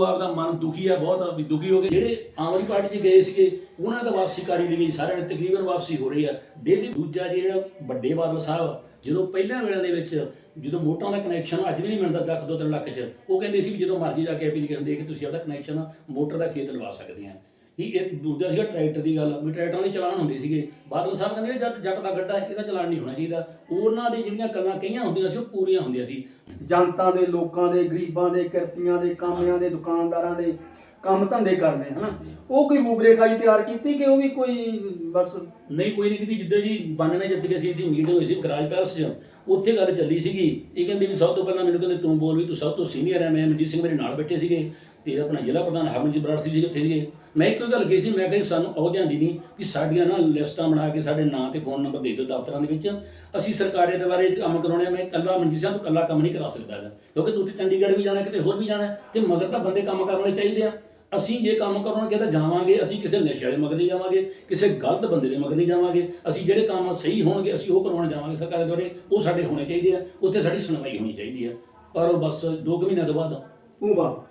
ਆਪਦਾ ਮਨ ਦੁਖੀ ਆ, ਬਹੁਤ ਵੀ ਦੁਖੀ ਹੋ ਗਏ ਜਿਹੜੇ ਆਮ ਆਦਮੀ ਪਾਰਟੀ 'ਚ ਗਏ ਸੀਗੇ, ਉਹਨਾਂ ਨੇ ਤਾਂ ਵਾਪਸੀ ਕਰੀ ਲਈ ਸਾਰਿਆਂ ਨੇ ਤਕਰੀਬਨ ਵਾਪਸੀ ਹੋ ਰਹੀ ਹੈ ਡੇਲੀ ਦੂਜਾ ਜਿਹੜਾ ਵੱਡੇ ਬਾਦਲ ਸਾਹਿਬ, ਜਦੋਂ ਪਹਿਲਾਂ ਵੇਲੇ ਦੇ ਵਿੱਚ, ਜਦੋਂ ਮੋਟਰਾਂ ਦਾ ਕਨੈਕਸ਼ਨ ਅੱਜ ਵੀ ਨਹੀਂ ਮਿਲਦਾ ਲੱਖ ਦੋ, ਤਿੰਨ ਲੱਖ 'ਚ, ਉਹ ਕਹਿੰਦੇ ਸੀ ਵੀ ਜਦੋਂ ਮਰਜ਼ੀ ਜਾ ਕੇ ਅਪੀਲ ਕਰਦੇ ਕਿ ਤੁਸੀਂ ਆਪਦਾ ਕਨੈਕਸ਼ਨ ਮੋਟਰ ਦਾ ਖੇਤ ਲਵਾ ਸਕਦੇ ਆ। ਵੀ ਇਹ ਦੂਜਾ ਸੀਗਾ ਟਰੈਕਟਰ ਦੀ ਗੱਲ ਵੀ ਟਰੈਕਟਰਾਂ ਦੇ ਚਲਾਨ ਹੁੰਦੇ ਸੀਗੇ। ਬਾਦਲ ਸਾਹਿਬ ਕਹਿੰਦੇ ਵੀ ਜੱਟ ਜੱਟ ਦਾ ਗੱਡਾ ਇਹਦਾ ਚਲਾਨ ਨਹੀਂ ਹੋਣਾ ਚਾਹੀਦਾ। ਉਹਨਾਂ ਦੇ ਜਿਹੜੀਆਂ ਗੱਲਾਂ ਕਈਆਂ ਹੁੰਦੀਆਂ ਸੀ ਉਹ ਪੂਰੀਆਂ ਹੁੰਦੀਆਂ ਸੀ। ਜਨਤਾ ਦੇ ਲੋਕਾਂ ਦੇ ਗਰੀਬਾਂ ਦੇ ਕਿਰਤੀਆਂ ਦੇ ਕਾਮਿਆਂ ਦੇ ਦੁਕਾਨਦਾਰਾਂ ਦੇ ਕੰਮ ਧੰਦੇ ਕਰਨੇ ਹਨਾ? ਉਹ ਕੋਈ ਰੂਪਰੇਖਾ ਜੀ ਤਿਆਰ ਕੀਤੀ ਕਿ ਉਹ ਵੀ ਕੋਈ ਬਸ ਨਹੀਂ ਕੋਈ ਨਹੀਂ ਕੀਤੀ। ਜਿੱਦਾਂ ਜੀ 92 ਜਿੱਤ ਕੇ ਸੀ ਦੀ ਮੀਟਿੰਗ ਹੋਈ ਸੀ ਗਰਾਜ ਪੈਲਸ 'ਚ ਉੱਥੇ ਗੱਲ ਚੱਲੀ ਸੀਗੀ। ਇਹ ਕਹਿੰਦੇ ਵੀ ਸਭ ਤੋਂ ਪਹਿਲਾਂ ਮੈਨੂੰ ਕਹਿੰਦੇ ਤੂੰ ਬੋਲ ਵੀ ਤੂੰ ਸਭ ਤੋਂ ਸੀਨੀਅਰ ਹੈ ਮੈਂ ਮਨਜੀਤ ਸਿੰਘ ਮੇਰੇ ਨਾਲ ਬੈਠੇ ਸੀਗੇ। ਤੇ ਆਪਣਾ ਜ਼ਿਲ੍ਹਾ ਪ੍ਰਧਾਨ ਹਰਮਨਜੀਤ ਬਰਾੜ ਸਿੰਘ ਜੀ ਉੱਥੇ ਸੀਗੇ? ਮੈਂ ਇੱਕੋ ਹੀ ਗੱਲ ਕਹੀ ਸੀ ਮੈਂ ਕਿਹਾ ਜੀ ਸਾਨੂੰ ਅਹੁਦਿਆਂ ਦੀ ਨਹੀਂ ਕਿ ਸਾਡੀਆਂ ਨਾ ਲਿਸਟਾਂ ਬਣਾ ਕੇ ਸਾਡੇ ਨਾਂ ਤੇ ਫੋਨ ਨੰਬਰ ਦੇ ਦਿਓ ਦਫ਼ਤਰਾਂ ਦੇ ਵਿੱਚ। ਅਸੀਂ ਸਰਕਾਰੇ ਦੇ ਬਾਰੇ ਕੰਮ ਕਰਾਉਣੇ ਆ, ਮੈਂ ਇਕੱਲਾ ਮਨਜੀਤ ਸਿੰਘ ਤੋਂ ਇਕੱਲਾ ਕੰਮ ਨਹੀਂ ਕਰਾ ਸਕਦਾ ਹੈਗਾ। ਕਿਉਂਕਿ ਤੁਸੀਂ ਚੰਡੀਗੜ੍ਹ ਵੀ ਜਾਣਾ ਕਿਤੇ ਹੋਰ ਵੀ ਜਾਣਾ ਤੇ ਮਗਰ ਤਾਂ ਬੰਦੇ ਕੰਮ ਕਰਨ ਵਾਲੇ ਚਾਹੀਦੇ ਆ। ਅਸੀਂ ਜੇ ਕੰਮ ਕਰਾਉਣਗੇ ਤਾਂ ਜਾਵਾਂਗੇ ਅਸੀਂ ਕਿਸੇ ਨਸ਼ੇ ਵਾਲੇ ਮਗਰ ਨਹੀਂ ਜਾਵਾਂਗੇ ਕਿਸੇ ਗਲਤ ਬੰਦੇ ਦੇ ਮਗਰ ਨਹੀਂ ਜਾਵਾਂਗੇ। ਅਸੀਂ ਜਿਹੜੇ ਕੰਮ ਸਹੀ ਹੋਣਗੇ ਅਸੀਂ ਉਹ ਕਰਵਾਉਣ ਜਾਵਾਂਗੇ ਸਰਕਾਰ ਦੇ ਦੁਆਰੇ। ਉਹ ਸਾਡੇ ਹੋਣੇ ਚਾਹੀਦੇ ਆ ਉੱਥੇ ਸਾਡੀ ਸੁਣਵਾਈ ਹੋਣੀ ਚਾਹੀਦੀ ਆ। ਪਰ ਉਹ ਬਸ 2 ਮਹੀਨਿਆਂ ਤੋਂ ਬਾਅਦ। ਉਹ ਬਾਅਦ।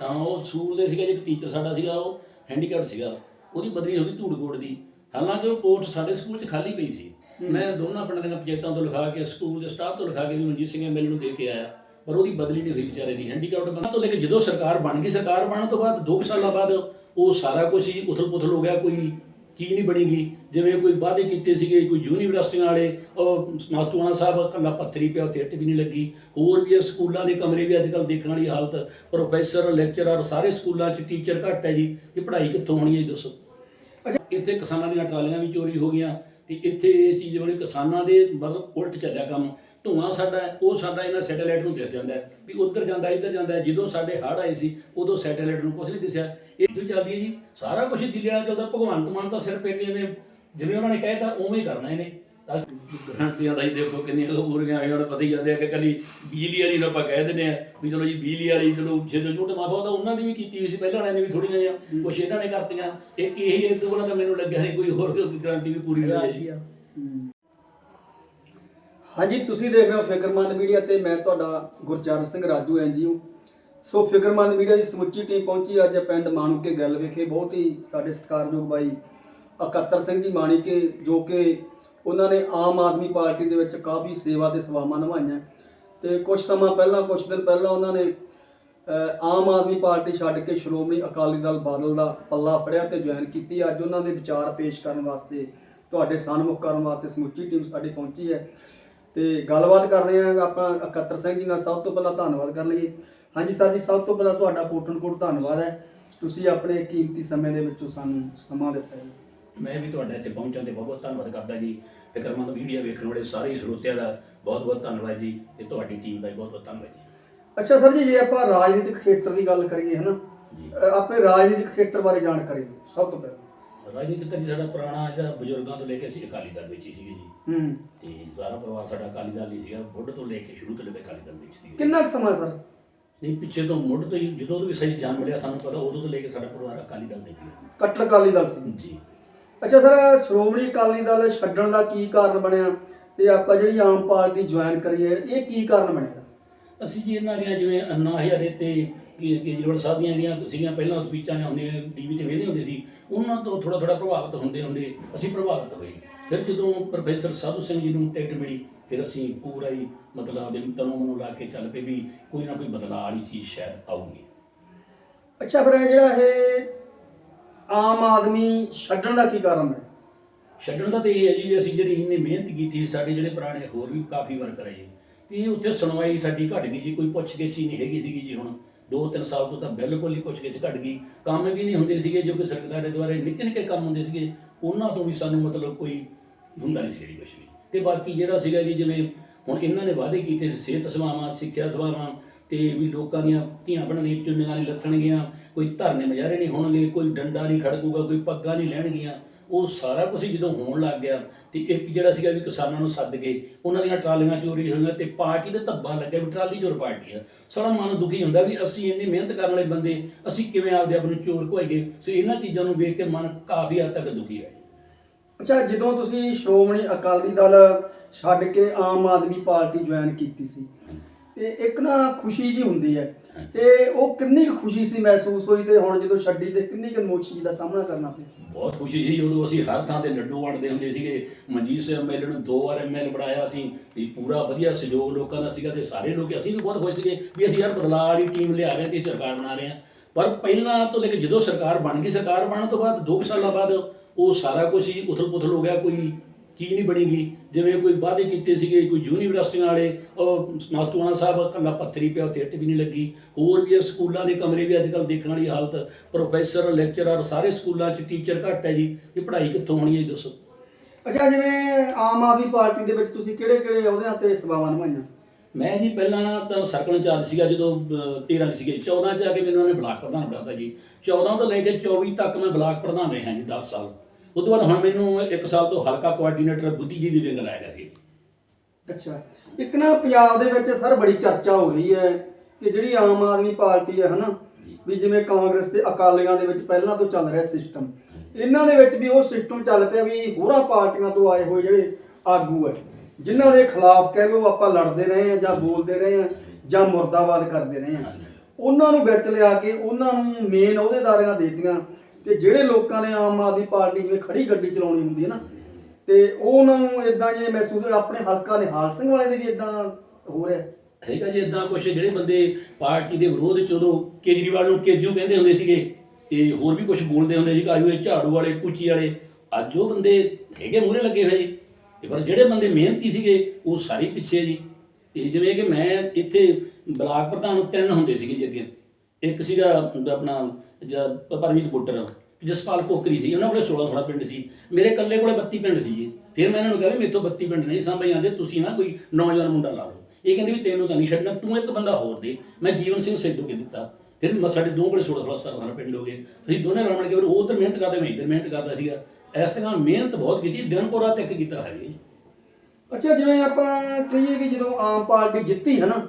ਤਾਂ ਉਹ ਸਕੂਲ ਦੇ ਸੀਗਾ ਜਿਹੜਾ ਟੀਚਰ ਸਾਡਾ ਸੀਗਾ ਉਹ ਹੈਂਡੀਕੈਪ ਸੀਗਾ। ਉਹਦੀ ਬਦਲੀ ਹੋ ਗਈ ਧੂੜਕੋਟ ਦੀ। ਹਾਲਾਂਕਿ ਉਹ ਪੋਸਟ ਸਾਡੇ ਸਕੂਲ 'ਚ ਖਾਲੀ ਪਈ ਸੀ। ਮੈਂ ਦੋਨਾਂ ਪਿੰਡਾਂ ਦੀਆਂ ਪ੍ਰੋਜੈਕਟਾਂ ਤੋਂ ਲਿਖਾ ਕੇ ਸਕੂਲ ਦੇ ਸਟਾਫ ਤੋਂ ਲਿਖਾ ਕੇ ਵੀ ਮਨਜੀਤ ਸਿੰਘ ਐਮਐਲ ਨੂੰ ਦੇ ਕੇ ਆਇਆ। ਪਰ ਉਹਦੀ ਬਦਲੀ ਨਹੀਂ ਹੋਈ ਵਿਚਾਰੇ ਦੀ। ਹੈਂਡੀਕੈਪਟ ਬੰਦਾ ਤੋਂ ਲੈ ਕੇ ਜਦੋਂ ਸਰਕਾਰ ਬਣ ਗਈ ਸਰਕਾਰ ਬਣਨ ਤੋਂ ਬਾਅਦ 2 ਸਾਲਾਂ ਬਾਅਦ ਉਹ ਸਾਰਾ ਕੁਝ ਹੀ ਉਥਲ-ਪੁਥਲ ਹੋ ਗਿਆ ਕੋਈ ਚੀਜ਼ ਨਹੀਂ ਬਣੀਗੀ। ਜਿਵੇਂ ਕੋਈ ਵਾਅਦੇ ਕੀਤੇ ਸੀਗੇ ਕੋਈ ਯੂਨੀਵਰਸਿਟੀਆਂ ਵਾਲੇ ਉਹ ਮਾਸਟੂਆਣਾ ਸਾਹਿਬ ਕੱਲਾ ਪੱਥਰੀ ਪਿਆ ਉੱਥੇ ਇੱਟ ਵੀ ਨਹੀਂ ਲੱਗੀ। ਹੋਰ ਵੀ ਇਹ ਸਕੂਲਾਂ ਦੇ ਕਮਰੇ ਵੀ ਅੱਜ ਕੱਲ੍ਹ ਦੇਖਣ ਵਾਲੀ ਹਾਲਤ। ਪ੍ਰੋਫੈਸਰ ਲੈਕਚਰਰ ਸਾਰੇ ਸਕੂਲਾਂ 'ਚ ਟੀਚਰ ਘੱਟ ਹੈ ਜੀ। ਇਹ ਪੜ੍ਹਾਈ ਕਿੱਥੋਂ ਹੋਣੀ ਹੈ ਦੱਸੋ। ਇੱਥੇ ਕਿਸਾਨਾਂ ਦੀਆਂ ਟਰਾਲੀਆਂ ਵੀ ਚੋਰੀ ਹੋ ਗਈਆਂ। ਤੇ ਇੱਥੇ ਇਹ ਚੀਜ਼ ਬਣੀ ਕਿਸਾਨਾਂ ਦੇ ਮਤਲਬ ਉਲਟ ਚੱਲਿਆ ਕੰਮ। ਧੂਆਂ ਸਾਡਾ ਉਹ ਸਾਡਾ ਇਹਨਾਂ ਸੈਟੇਲਾਈਟ ਨੂੰ ਦਿਸ ਜਾਂਦਾ ਹੈ ਵੀ ਉੱਧਰ ਜਾਂਦਾ ਇੱਧਰ ਜਾਂਦਾ। ਜਦੋਂ ਸਾਡੇ ਹੜ੍ਹ ਆਏ ਸੀ ਉਦੋਂ ਸੈਟੇਲਾਈਟ ਨੂੰ ਕੁਛ ਨਹੀਂ ਦਿਸਿਆ। ਇਹ ਤੋਂ ਚੱਲਦੀ ਹੈ ਜੀ? ਸਾਰਾ ਕੁਝ ਦਿੱਲੀਆਂ ਚੱਲਦਾ। ਭਗਵੰਤ ਮਾਨ ਤਾਂ ਸਿਰਫ ਇੱਕ ਜਿਵੇਂ ਜਿਵੇਂ ਉਹਨਾਂ ਨੇ ਕਹਿਤਾ ਉਵੇਂ ਹੀ ਕਰਨਾ ਇਹਨੇ। ਗਰੰਟੀਆਂ ਦਾ ਹੀ ਦੇਖੋ ਕਿੰਨੀਆਂ ਕੁ ਪੂਰੀਆਂ ਆਈਆਂ ਹੁਣ ਪਤਾ ਹੀ ਜਾਂਦੇ ਆ ਕਿ ਕੱਲੀ ਬਿਜਲੀ ਵਾਲੀ ਨੂੰ ਆਪਾਂ ਕਹਿ ਦਿੰਦੇ ਆ ਵੀ ਚਲੋ ਜੀ ਬਿਜਲੀ ਵਾਲੀ ਚਲੋ ਜਦੋਂ ਝੂਠ ਮਾਫਾ ਤਾਂ ਉਹਨਾਂ ਦੀ ਵੀ ਕੀਤੀ ਹੋਈ ਸੀ ਪਹਿਲਾਂ ਵਾਲਿਆਂ ਨੇ ਵੀ ਥੋੜੀਆਂ ਆ ਕੁਛ ਇਹਨਾਂ ਨੇ ਕਰਤੀਆਂ। ਇੱਕ ਇਹ ਇਸ ਤੋਂ ਬਾਅਦ ਤਾਂ ਮੈਨੂੰ ਲੱਗਿਆ ਨਹੀਂ ਕੋਈ ਹੋਰ ਗਰੰਟੀ ਵੀ ਪੂਰੀ ਹੋਈ ਹੈ ਜੀ। ਹਾਂਜੀ, ਤੁਸੀਂ ਦੇਖ ਰਹੇ ਹੋ ਫਿਕਰਮੰਦ ਮੀਡੀਆ ਤੇ ਮੈਂ ਤੁਹਾਡਾ ਗੁਰਚਰਨ ਸਿੰਘ ਰਾਜੂ ਐਨਜੀਓ। ਸੋ ਫਿਕਰਮੰਦ ਮੀਡੀਆ ਦੀ ਸਮੁੱਚੀ ਟੀਮ ਪਹੁੰਚੀ ਅੱਜ ਪਿੰਡ ਮਾਣੂਕੇ ਗੱਲ ਵਿਖੇ। ਬਹੁਤ ਹੀ ਸਾਡੇ ਸਤਿਕਾਰਯੋਗ ਬਾਈ ਇਕੱਤਰ ਸਿੰਘ ਜੀ ਮਾਣੀਕੇ, ਜੋ ਕਿ ਉਹਨਾਂ ਨੇ ਆਮ ਆਦਮੀ ਪਾਰਟੀ ਦੇ ਵਿੱਚ ਕਾਫੀ ਸੇਵਾ ਤੇ ਸੇਵਾਵਾਂ ਨਿਭਾਈਆਂ। ਤੇ ਕੁਝ ਸਮਾਂ ਪਹਿਲਾਂ ਕੁਝ ਦਿਨ ਪਹਿਲਾਂ ਉਹਨਾਂ ਨੇ ਆਮ ਆਦਮੀ ਪਾਰਟੀ ਛੱਡ ਕੇ ਸ਼੍ਰੋਮਣੀ ਅਕਾਲੀ ਦਲ ਬਾਦਲ ਦਾ ਪੱਲਾ ਫੜਿਆ ਤੇ ਜੁਆਇਨ ਕੀਤੀ। ਅੱਜ ਉਹਨਾਂ ਦੇ ਵਿਚਾਰ ਪੇਸ਼ ਕਰਨ ਵਾਸਤੇ, ਤੁਹਾਡੇ ਸਨਮੁਖ ਕਰਨ ਵਾਸਤੇ ਸਮੁੱਚੀ ਟੀਮ ਸਾਡੀ ਪਹੁੰਚੀ ਹੈ। ਤੇ ਗੱਲਬਾਤ ਕਰਦੇ ਆਂ ਆਪਾਂ ਇਕੱਤਰ ਸਿੰਘ ਜੀ ਨਾਲ। ਸਭ ਤੋਂ ਪਹਿਲਾਂ ਧੰਨਵਾਦ ਕਰ ਲਈਏ। ਹਾਂਜੀ ਸਰ ਜੀ ਸਭ ਤੋਂ ਪਹਿਲਾਂ ਤੁਹਾਡਾ ਕੋਟਨ ਕੋਟ ਧੰਨਵਾਦ ਹੈ। ਤੁਸੀਂ ਆਪਣੇ ਕੀਮਤੀ ਸਮੇਂ ਦੇ ਵਿੱਚੋਂ ਸਾਨੂੰ ਸਮਾਂ ਦਿੱਤਾ ਹੈ ਮੈਂ ਵੀ ਤੁਹਾਡੇ ਇੱਥੇ ਪਹੁੰਚਣ ਤੇ ਬਹੁਤ ਬਹੁਤ ਧੰਨਵਾਦ ਕਰਦਾ ਜੀ। ਫਿਕਰਮੰਦ ਵੀਡੀਓ ਵੇਖਣ ਵਾਲੇ ਸਾਰੇ ਸਰੋਤਿਆਂ ਦਾ ਬਹੁਤ ਬਹੁਤ ਧੰਨਵਾਦ ਜੀ ਤੇ ਤੁਹਾਡੀ ਟੀਮ ਦਾ ਵੀ ਬਹੁਤ ਬਹੁਤ ਧੰਨਵਾਦ ਜੀ। ਅੱਛਾ ਸਰ ਜੀ ਜੇ ਆਪਾਂ ਰਾਜਨੀਤਿਕ ਖੇਤਰ ਦੀ ਗੱਲ ਕਰੀਏ ਹਨਾ ਜੀ। ਆਪਣੇ ਰਾਜਨੀਤਿਕ ਖੇਤਰ ਬਾਰੇ ਜਾਣਕਾਰੀ ਸਭ ਤੋਂ ਪਹਿਲਾਂ। ਰਾਜਨੀਤਿਕ ਤਾਂ ਜੀ ਸਾਡਾ ਪੁਰਾਣਾ ਜਿਹੜਾ ਬਜ਼ੁਰਗਾਂ ਤੋਂ ਲੈ ਕੇ ਅਸੀਂ ਅਕਾਲੀ ਦਲ ਵਿੱਚ ਹੀ ਸੀਗੇ ਜੀ। ਹੂੰ। ਤੇ ਸਾਰਾ ਪਰਿਵਾਰ ਸਾਡਾ ਅਕਾਲੀ ਦਲ ਹੀ ਸੀਗਾ। ਬੁੱਢ ਤੋਂ ਲੈ ਕੇ ਸ਼ੁਰੂ ਤੋਂ ਲੈ ਕੇ ਅਕਾਲੀ ਦਲ ਵਿੱਚ ਸੀਗੇ। ਕਿੰਨਾ ਕੁ ਸਮਾਂ ਸਰ? ਨਹੀਂ ਪਿੱਛੇ ਤੋਂ ਮੁੱਢ ਤੋਂ ਹੀ ਜਦੋਂ ਤੋਂ ਵੀ ਸਹੀ ਜਨਮ ਮਿਲਿਆ ਸਾਨੂੰ ਪਤਾ ਉਦੋਂ ਤੋਂ ਲੈ ਕੇ ਸਾਡਾ ਪਰਿਵਾਰ ਅਕਾਲੀ ਦਲ ਨਹੀਂ ਸੀ ਕੱਟੜ ਅਕਾਲੀ ਦਲ ਸੀ। ਜੀ। ਅੱਛਾ ਸਰ ਸ਼੍ਰੋਮਣੀ ਅਕਾਲੀ ਦਲ ਛੱਡਣ ਦਾ ਕੀ ਕਾਰਨ ਬਣਿਆ? ਤੇ ਆਪਾਂ ਜਿਹੜੀ ਆਮ ਪਾਰਟੀ ਜੁਆਇਨ ਕਰੀਏ ਇਹ ਕੀ ਕਾਰਨ ਬਣਿਆ? ਅਸੀਂ ਜੀ ਇਹਨਾਂ ਦੀਆਂ ਜਿਵੇਂ ਅੰਨਾ ਹਜ਼ਾਰੇ ਤੇ ਕੇ- ਕੇਜਰੀਵਾਲ ਸਾਹਿਬ ਦੀਆਂ ਜਿਹੜੀਆਂ ਸੀਗੀਆਂ ਪਹਿਲਾਂ ਸਪੀਚਾਂ ਆਉਂਦੀਆਂ ਟੀਵੀ ਤੇ ਵੇਖਦੇ ਹੁੰਦੇ ਸੀ ਉਹਨਾਂ ਤੋਂ ਥੋੜਾ ਥੋੜਾ ਪ੍ਰਭਾਵਿਤ ਹੁੰਦੇ ਹੁੰਦੇ ਅਸੀਂ ਪ੍ਰਭਾਵਿਤ ਹੋਏ। ਫਿਰ ਜਦੋਂ ਪ੍ਰੋਫੈਸਰ ਸਾਧੂ ਸਿੰਘ ਜੀ ਨੂੰ ਟਿਕਟ ਮਿਲੀ ਫਿਰ ਅਸੀਂ ਪੂਰਾ ਹੀ ਮਤਲਬ ਆਪਦੇ ਤਨੋਂ ਮਨੋਂ ਲਾ ਕੇ ਚੱਲ ਪਏ ਵੀ ਕੋਈ ਨਾ ਕੋਈ ਬਦਲਾਅ ਵਾਲੀ ਚੀਜ਼ ਸ਼ਾਇਦ ਆਊਗੀ। ਅੱਛਾ ਫਿਰ ਇਹ ਜਿਹੜਾ ਇਹ ਆਮ ਆਦਮੀ ਛੱਡਣ ਦਾ ਕੀ ਕਾਰਨ ਹੈ ਛੱਡਣ ਦਾ ਤੇ ਇਹ ਹੈ ਜੀ ਵੀ ਅਸੀਂ ਜਿਹੜੀ ਇੰਨੀ ਮਿਹਨਤ ਕੀਤੀ ਸੀ ਸਾਡੇ ਜਿਹੜੇ ਪੁਰਾਣੇ ਹੋਰ ਵੀ ਕਾਫੀ ਵਰਕਰ ਆਏ। ਤੇ ਉੱਥੇ ਸੁਣਵਾਈ ਸਾਡੀ ਘਟ ਗਈ ਜੀ ਕੋਈ ਪੁੱਛ ਗਿੱਛ ਹੀ ਨਹੀਂ ਹੈਗੀ ਸੀਗੀ ਜੀ ਹੁਣ। 2-3 ਸਾਲ ਤੋਂ ਤਾਂ ਬਿਲਕੁਲ ਹੀ ਪੁੱਛਗਿੱਛ ਘਟ ਗਈ। ਕੰਮ ਵੀ ਨਹੀਂ ਹੁੰਦੇ ਸੀਗੇ, ਜੋ ਕਿ ਸਰਕਾਰ ਦੇ ਦੁਆਰੇ ਨਿੱਕੇ ਨਿੱਕੇ ਕੰਮ ਹੁੰਦੇ ਸੀਗੇ, ਉਹਨਾਂ ਤੋਂ ਵੀ ਸਾਨੂੰ ਮਤਲਬ ਕੋਈ ਹੁੰਦਾ ਨਹੀਂ ਸੀ ਕੁਛ ਵੀ। ਤੇ ਬਾਕੀ ਜਿਹੜਾ ਸੀਗਾ ਜੀ, ਜਿਵੇਂ ਹੁਣ ਇਹਨਾਂ ਨੇ ਵਾਅਦੇ ਕੀਤੇ ਸੀ, ਸਿਹਤ ਸੇਵਾਵਾਂ, ਸਿੱਖਿਆ ਸੇਵਾਵਾਂ, ਤੇ ਵੀ ਲੋਕਾਂ ਦੀਆਂ ਧੀਆਂ ਬਣਨੀਆਂ, ਚੁੰਨੀਆਂ ਨਹੀਂ ਲੱਥਣਗੀਆਂ, ਕੋਈ ਧਰਨੇ ਮਜਾਰੇ ਨਹੀਂ ਹੋਣਗੇ, ਕੋਈ ਡੰਡਾ ਨਹੀਂ ਖੜਕੂਗਾ, ਕੋਈ ਪੱਗਾਂ ਨਹੀਂ ਲੈਣਗੀਆਂ। ਉਹ ਸਾਰਾ ਕੁਝ ਜਦੋਂ ਹੋਣ ਲੱਗ ਗਿਆ ਤੇ ਇੱਕ ਜਿਹੜਾ ਸੀਗਾ ਵੀ ਕਿਸਾਨਾਂ ਨੂੰ ਸੱਦ ਕੇ ਉਹਨਾਂ ਦੀਆਂ ਟਰਾਲੀਆਂ ਚੋਰੀ ਹੋਈਆਂ ਤੇ ਪਾਰਟੀ ਦੇ ਧੱਬਾ ਲੱਗਿਆ ਵੀ ਟਰਾਲੀ ਚੋਰ ਪਾਰਟੀ ਆ। ਸਾਡਾ ਮਨ ਦੁਖੀ ਹੁੰਦਾ ਵੀ ਅਸੀਂ ਇੰਨੀ ਮਿਹਨਤ ਕਰਨ ਵਾਲੇ ਬੰਦੇ, ਅਸੀਂ ਕਿਵੇਂ ਆਪਦੇ ਆਪ ਨੂੰ ਚੋਰ ਘੋਈਏ ਸੋ ਇਹਨਾਂ ਚੀਜ਼ਾਂ ਨੂੰ ਵੇਖ ਕੇ ਮਨ ਕਾਫੀ ਹੱਦ ਤੱਕ ਦੁਖੀ ਹੈ ਅੱਛਾ, ਜਦੋਂ ਤੁਸੀਂ ਸ਼੍ਰੋਮਣੀ ਅਕਾਲੀ ਦਲ ਛੱਡ ਕੇ ਆਮ ਆਦਮੀ ਪਾਰਟੀ ਜੁਆਇਨ ਕੀਤੀ ਸੀ ਤੇ ਇੱਕ ਨਾ ਖੁਸ਼ੀ ਜੀ ਹੁੰਦੀ ਹੈ। ਤੇ ਉਹ ਕਿੰਨੀ ਕੁ ਖੁਸ਼ੀ ਸੀ ਮਹਿਸੂਸ ਹੋਈ ਤੇ ਹੁਣ ਜਦੋਂ ਛੱਡੀ ਤੇ ਕਿੰਨੀ ਕੁ ਨੋਸ਼ੀ ਦਾ ਸਾਹਮਣਾ ਕਰਨਾ ਪਿਆ। ਬਹੁਤ ਖੁਸ਼ੀ ਸੀ ਜਦੋਂ ਅਸੀਂ ਹਰ ਥਾਂ ਤੇ ਲੱਡੂ ਵੰਡਦੇ ਹੁੰਦੇ ਸੀਗੇ। ਮਨਜੀਤ ਸਿੰਘ ਐਮਐਲਏ ਨੂੰ ਦੋ ਵਾਰ ਐਮਐਲ ਬਣਾਇਆ ਸੀ ਤੇ ਪੂਰਾ ਵਧੀਆ ਸਹਿਯੋਗ ਲੋਕਾਂ ਦਾ ਸੀਗਾ ਤੇ ਸਾਰੇ ਲੋਕ ਅਸੀਂ ਵੀ ਬਹੁਤ ਖੁਸ਼ ਸੀਗੇ ਵੀ ਅਸੀਂ ਯਾਰ ਬਦਲਾਅ ਵਾਲੀ ਟੀਮ ਲਿਆ ਰਹੇ ਤੇ ਸਰਕਾਰ ਬਣਾ ਰਹੇ ਹਾਂ। ਪਰ ਪਹਿਲਾਂ ਤੋਂ ਲੈ ਕੇ ਜਦੋਂ ਸਰਕਾਰ ਬਣ ਗਈ, ਸਰਕਾਰ ਬਣਨ ਤੋਂ ਬਾਅਦ 2 ਸਾਲਾਂ ਬਾਅਦ ਉਹ ਸਾਰਾ ਕੁਝ ਹੀ ਉਥਲ-ਪੁਥਲ ਹੋ ਗਿਆ, ਕੋਈ ਚੀਜ਼ ਨਹੀਂ ਬਣੀਗੀ। ਜਿਵੇਂ ਕੋਈ ਵਾਅਦੇ ਕੀਤੇ ਸੀਗੇ ਕੋਈ ਯੂਨੀਵਰਸਿਟੀਆਂ ਵਾਲੇ ਉਹ ਮਾਸਟੂਆਣਾ ਸਾਹਿਬ ਕੱਲਾ ਪੱਥਰੀ ਪਿਆ ਉੱਥੇ ਇੱਟ ਵੀ ਨਹੀਂ ਲੱਗੀ। ਹੋਰ ਵੀ ਸਕੂਲਾਂ ਦੇ ਕਮਰੇ ਵੀ ਅੱਜ ਕੱਲ੍ਹ ਦੇਖਣ ਵਾਲੀ ਹਾਲਤ। ਪ੍ਰੋਫੈਸਰ ਲੈਕਚਰਰ ਸਾਰੇ ਸਕੂਲਾਂ 'ਚ ਟੀਚਰ ਘੱਟ ਹੈ ਜੀ। ਇਹ ਪੜ੍ਹਾਈ ਕਿੱਥੋਂ ਹੋਣੀ ਹੈ ਦੱਸੋ। ਅੱਛਾ ਜਿਵੇਂ ਆਮ ਆਦਮੀ ਪਾਰਟੀ ਦੇ ਵਿੱਚ ਤੁਸੀਂ ਕਿਹੜੇ ਕਿਹੜੇ ਅਹੁਦਿਆਂ ਤੇ ਸੇਵਾਵਾਂ ਨਿਭਾਈਆਂ? ਮੈਂ ਜੀ ਪਹਿਲਾਂ ਤਾਂ ਸਰਕਲ ਇੰਚਾਰਜ ਸੀਗਾ ਜਦੋਂ ਅਹ, 13 ਚ ਸੀਗੇ। 14 ਚ ਆ ਕੇ ਮੈਨੂੰ ਉਹਨੇ ਬਲਾਕ ਪ੍ਰਧਾਨ ਬਣਾਤਾ ਜੀ। 14 ਤੋਂ ਲੈ ਕੇ 24 ਤੱਕ ਮੈਂ ਬਲਾਕ ਪ੍ਰਧਾਨ ਰਿਹਾ ਜੀ 10 ਸਾਲ। ਤੋਂ ਬਾਅਦ ਹੁਣ ਮੈਨੂੰ ਇੱਕ ਸਾਲ ਤੋਂ ਹਲਕਾ ਕੋਆਰਡੀਨੇਟਰ ਬੁੱਧੀਜੀਵੀ ਵਿੰਗ ਲਾਇਆ ਗਿਆ ਸੀ। ਅੱਛਾ। ਇੱਕ ਨਾ ਪੰਜਾਬ ਦੇ ਵਿੱਚ ਸਰ ਬੜੀ ਚਰਚਾ ਹੋ ਰਹੀ ਹੈ ਕਿ ਜਿਹੜੀ ਆਮ ਆਦਮੀ ਪਾਰਟੀ ਹੈ ਹਨਾ ਵੀ ਜਿਵੇਂ ਕਾਂਗਰਸ ਤੇ ਅਕਾਲੀਆਂ ਦੇ ਵਿੱਚ ਪਹਿਲਾਂ ਤੋਂ ਚੱਲ ਰਿਹਾ ਸਿਸਟਮ ਇਹਨਾਂ ਦੇ ਵਿੱਚ ਵੀ ਉਹ ਸਿਸਟਮ ਚੱਲ ਪਿਆ ਵੀ ਹੋਰਾਂ ਪਾਰਟੀਆਂ ਤੋਂ ਆਏ ਹੋਏ ਜਿਹੜੇ ਆਗੂ ਹੈ ਜਿਨ੍ਹਾਂ ਦੇ ਖਿਲਾਫ ਕਹਿ ਲਓ ਆਪਾਂ ਲੜਦੇ ਰਹੇ ਹਾਂ ਜਾਂ ਬੋਲਦੇ ਰਹੇ ਹਾਂ ਜਾਂ ਮੁਰਦਾਬਾਦ ਕਰਦੇ ਰਹੇ ਹਾਂ ਉਹਨਾਂ ਨੂੰ ਵਿੱਚ ਲਿਆ ਕੇ ਉਹਨਾਂ ਨੂੰ ਮੇਨ ਅਹੁਦੇਦਾਰੀਆਂ ਦੇਤੀਆਂ ਤੇ ਜਿਹੜੇ ਲੋਕਾਂ ਨੇ ਆਮ ਆਦਮੀ ਪਾਰਟੀ ਜਿਵੇਂ ਖੜੀ ਗੱਡੀ ਚਲਾਉਣੀ ਹੁੰਦੀ ਹੈ ਨਾ, ਤੇ ਉਹ ਉਹਨਾਂ ਨੂੰ ਇਦਾਂ ਜੇ ਮਹਿਸੂਸ ਆਪਣੇ ਹਲਕਾ ਨਿਹਾਲ ਸਿੰਘ ਵਾਲੇ ਦੇ ਵੀ ਇਦਾਂ ਹੋ ਰਿਹਾ? ਹੈਗਾ ਜੀ ਇਦਾਂ ਕੁਝ ਜਿਹੜੇ ਬੰਦੇ ਪਾਰਟੀ ਦੇ ਵਿਰੋਧ ਚ ਉਦੋਂ ਕੇਜਰੀਵਾਲ ਨੂੰ ਕੇਜੂ ਕਹਿੰਦੇ ਹੁੰਦੇ ਸੀਗੇ, ਤੇ ਹੋਰ ਵੀ ਕੁਝ ਬੋਲਦੇ ਹੁੰਦੇ ਸੀ ਆਜੂ ਇਹ ਝਾੜੂ ਵਾਲੇ, ਕੁਚੀ ਵਾਲੇ, ਅੱਜ ਉਹ ਬੰਦੇ ਹੈਗੇ ਮੂਹਰੇ ਲੱਗੇ ਹੋਏ ਜੀ। ਤੇ ਪਰ ਜਿਹੜੇ ਬੰਦੇ ਮਿਹਨਤੀ ਸੀਗੇ, ਉਹ ਸਾਰੇ ਪਿੱਛੇ ਜੀ। ਤੇ ਜਿਵੇਂ ਕਿ ਮੈਂ ਇੱਥੇ ਬਲਾਕ ਪ੍ਰਧਾਨ ਤਿੰਨ ਹੁੰਦੇ ਸੀਗੇ ਜੀ ਅੱਗੇ। ਇੱਕ ਸੀਗਾ ਆਪਣਾ ਪਰਮੀਤ ਬੁੱਟਰ ਜਸਪਾਲ ਕੋਕਰੀ ਸੀ ਉਹਨਾਂ ਕੋਲੇ 16 ਥੋੜਾ ਪਿੰਡ ਸੀ। ਮੇਰੇ ਇਕੱਲੇ ਕੋਲੇ 32 ਪਿੰਡ ਸੀ ਜੀ। ਫਿਰ ਮੈਂ ਇਹਨਾਂ ਨੂੰ ਕਿਹਾ ਵੀ ਮੇਥੋਂ 32 ਪਿੰਡ ਨਹੀਂ ਸਾਂਭੇ ਜਾਂਦੇ ਤੁਸੀਂ ਨਾ ਕੋਈ ਨੌਜਵਾਨ ਮੁੰਡਾ ਲਾ ਲਓ। ਇਹ ਕਹਿੰਦੇ ਵੀ ਤੈਨੂੰ ਤਾਂ ਨਹੀਂ ਛੱਡਣਾ ਤੂੰ ਇੱਕ ਬੰਦਾ ਹੋਰ ਦੇ। ਮੈਂ ਜੀਵਨ ਸਿੰਘ ਸਿੱਧੂ ਕੇ ਦਿੱਤਾ। ਫਿਰ ਸਾਡੇ ਦੋ ਕੋਲੇ 16 ਥੋੜਾ ਸਾਰਾ ਪਿੰਡ ਹੋ ਗਏ। ਤੁਸੀਂ ਦੋਨੇ ਰਲ ਮਿਲ ਕੇ ਫਿਰ ਉਹ ਉਧਰ ਮਿਹਨਤ ਕਰਦਾ ਮੈਂ ਇੱਧਰ ਮਿਹਨਤ ਕਰਦਾ ਸੀਗਾ। ਇਸ ਤਰ੍ਹਾਂ ਮਿਹਨਤ ਬਹੁਤ ਕੀਤੀ ਦਿਨ ਪੂਰਾ ਤੱਕ ਕੀਤਾ ਹੈ ਜੀ। ਅੱਛਾ ਜਿਵੇਂ ਆਪਾਂ ਕਹੀਏ ਵੀ ਜਦੋਂ ਆਮ ਪਾਰਟੀ ਜਿੱਤੀ ਹੈ ਨਾ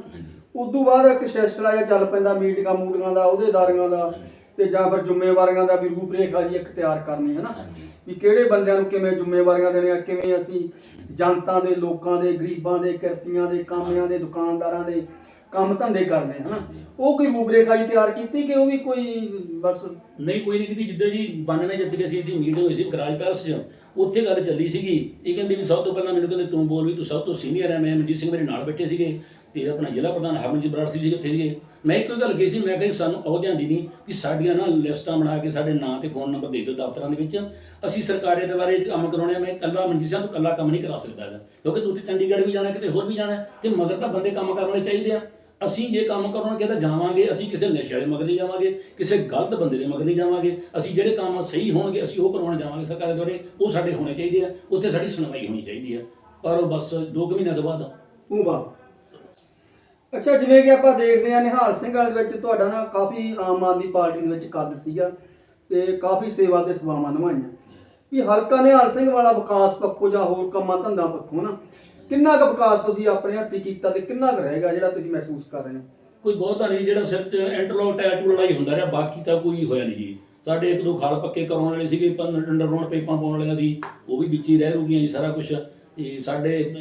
ਉਦੋਂ ਬਾਅਦ ਇੱਕ ਸਿਲਸਿਲਾ ਜਿਹਾ ਚੱਲ ਪੈਂਦਾ ਮੀਟਿੰਗਾਂ ਮੂਟਿੰਗਾਂ ਦਾ ਅਹੁਦੇਦਾਰੀਆਂ ਦਾ। ਤੇ ਜਾਂ ਫਿਰ ਜ਼ਿੰਮੇਵਾਰੀਆਂ ਦਾ ਵੀ ਰੂਪਰੇਖਾ ਜੀ ਇਖਤਿਆਰ ਕਰਨੀ ਹੈ ਨਾ? ਹਾਂਜੀ। ਵੀ ਕਿਹੜੇ ਬੰਦਿਆਂ ਨੂੰ ਕਿਵੇਂ ਜ਼ਿੰਮੇਵਾਰੀਆਂ ਦੇਣੀਆਂ ਕਿਵੇਂ ਅਸੀਂ ਜਨਤਾ ਦੇ ਲੋਕਾਂ ਦੇ ਗਰੀਬਾਂ ਦੇ ਕਿਰਤੀਆਂ ਦੇ ਕਾਮਿਆਂ ਦੇ ਦੁਕਾਨਦਾਰਾਂ ਦੇ ਕੰਮ ਧੰਦੇ ਕਰਨੇ ਹਨਾ ਉਹ ਕੋਈ ਰੂਪਰੇਖਾ ਜੀ ਤਿਆਰ ਕੀਤੀ ਕਿ ਉਹ ਵੀ ਕੋਈ ਬਸ ਨਹੀਂ ਕੋਈ ਨਹੀਂ ਕੀਤੀ। ਜਿੱਦਾਂ ਜੀ 92 ਜਿੱਤ ਕੇ ਸੀ ਇਹਦੀ ਮੀਟਿੰਗ ਹੋਈ ਸੀ ਗਰਾਜ ਪੈਲਸ 'ਚ ਉੱਥੇ ਗੱਲ ਚੱਲੀ ਸੀਗੀ। ਇਹ ਕਹਿੰਦੇ ਵੀ ਸਭ ਤੋਂ ਪਹਿਲਾਂ ਮੈਨੂੰ ਕਹਿੰਦੇ ਤੂੰ ਬੋਲ ਵੀ ਤੂੰ ਸਭ ਤੋਂ ਸੀਨੀਅਰ ਹੈ। ਮੈਂ ਮਨਜੀਤ ਸਿੰਘ ਮੇਰੇ ਨਾਲ ਬੈਠੇ ਸੀਗੇ ਤੇ ਆਪਣਾ ਜ਼ਿਲ੍ਹਾ ਪ੍ਰਧਾਨ ਹਰਮਨਜੀਤ ਬਰਾੜ ਸੀ ਜੀ ਉੱਥੇ ਸੀਗੇ। ਮੈਂ ਇੱਕੋ ਹੀ ਗੱਲ ਕਹੀ ਸੀ, ਮੈਂ ਕਿਹਾ ਜੀ ਸਾਨੂੰ ਅਹੁਦਿਆਂ ਦੀ ਨਹੀਂ ਕਿ ਸਾਡੀਆਂ ਨਾ ਲਿਸਟਾਂ ਬਣਾ ਕੇ ਸਾਡੇ ਨਾਂ ਤੇ ਫੋਨ ਨੰਬਰ ਦੇ ਦਿਓ ਦਫ਼ਤਰਾਂ ਦੇ ਵਿੱਚ। ਅਸੀਂ ਸਰਕਾਰੀ ਦੇ ਬਾਰੇ ਕੰਮ ਕਰਾਉਣੇ ਆ, ਮੈਂ ਇਕੱਲਾ ਮਨਜੀਤ ਸਿੰਘ ਤੋਂ ਇਕੱਲਾ ਕੰਮ ਨਹੀਂ ਕਰਾ ਸਕਦਾ ਹੈਗਾ। ਕਿਉਂਕਿ ਤੁਸੀਂ ਚੰਡੀਗੜ੍ਹ ਵੀ ਜਾਣਾ, ਕਿਤੇ ਹੋਰ ਵੀ ਜਾਣਾ, ਤੇ ਮਗਰ ਤਾਂ ਬੰਦੇ ਕੰਮ ਕਰਨ ਵਾਲੇ ਚਾਹੀਦੇ ਆ। ਅਸੀਂ ਜੇ ਕੰਮ ਕਰਾਉਣਗੇ ਤਾਂ ਜਾਵਾਂਗੇ, ਅਸੀਂ ਕਿਸੇ ਨਸ਼ੇ ਵਾਲੇ ਮਗਰ ਨਹੀਂ ਜਾਵਾਂਗੇ, ਕਿਸੇ ਗਲਤ ਬੰਦੇ ਦੇ ਮਗਰ ਨਹੀਂ ਜਾਵਾਂਗੇ। ਅਸੀਂ ਜਿਹੜੇ ਕੰਮ ਸਹੀ ਹੋਣਗੇ, ਅਸੀਂ ਉਹ ਕਰਵਾਉਣ ਜਾਵਾਂਗੇ ਸਰਕਾਰ ਦੇ ਦੁਆਰੇ ਉਹ ਸਾਡੇ ਹੋਣੇ ਚਾਹੀਦੇ ਆ, ਉੱਥੇ ਸਾਡੀ ਸੁਣਵਾਈ ਹੋਣੀ ਚਾਹੀਦੀ ਆ। ਪਰ ਉਹ ਬਸ 2 ਮਹੀਨਿਆਂ ਤੋਂ ਬਾਅਦ। ਉਹ ਬਾਤ ਅੱਛਾ, ਜਿਵੇਂ ਕਿ ਆਪਾਂ ਦੇਖਦੇ ਹਾਂ, ਨਿਹਾਲ ਸਿੰਘ ਵਾਲੇ ਦੇ ਵਿੱਚ ਤੁਹਾਡਾ ਨਾ ਕਾਫੀ ਆਮ ਆਦਮੀ ਪਾਰਟੀ ਦੇ ਵਿੱਚ ਕੱਦ ਸੀਗਾ ਤੇ ਕਾਫੀ ਸੇਵਾ ਤੇ ਸੇਵਾਵਾਂ ਨਿਭਾਈਆਂ। ਵੀ ਹਲਕਾ ਨਿਹਾਲ ਸਿੰਘ ਵਾਲਾ ਵਿਕਾਸ ਪੱਖੋਂ ਜਾਂ ਹੋਰ ਕੰਮਾਂ ਧੰਦਾ ਪੱਖੋਂ ਨਾ, ਕਿੰਨਾ ਕੁ ਵਿਕਾਸ ਤੁਸੀਂ ਆਪਣੇ ਹੱਥੀਂ ਕੀਤਾ ਤੇ ਕਿੰਨਾ ਕੁ ਰਹੇਗਾ ਜਿਹੜਾ ਤੁਸੀਂ ਮਹਿਸੂਸ ਕਰ ਰਹੇ ਹੋ? ਕੋਈ ਬਹੁਤਾ ਨਹੀਂ, ਜਿਹੜਾ ਸਿਰ ਤੇ ਇੰਟਰਲੋਕ ਟੈਚੂ ਲੜਾਈ ਹੁੰਦਾ ਰਿਹਾ, ਬਾਕੀ ਤਾਂ ਕੋਈ ਹੋਇਆ ਨਹੀਂ ਜੀ। ਸਾਡੇ ਇੱਕ ਦੋ ਖਾਲ ਪੱਕੇ ਕਰਾਉਣ ਵਾਲੇ ਸੀਗੇ ਪੰਨ ਅੰਡਰਗਰਾਉਂਡ ਪੇਪਾਂ ਪਾਉਣ ਵਾਲੀਆਂ ਸੀ, ਉਹ ਵੀ ਵਿੱਚ ਹੀ ਰਹਿ ਰੂਗੀਆਂ ਜੀ ਸਾਰਾ ਕੁਝ ਤੇ ਸਾਡੇ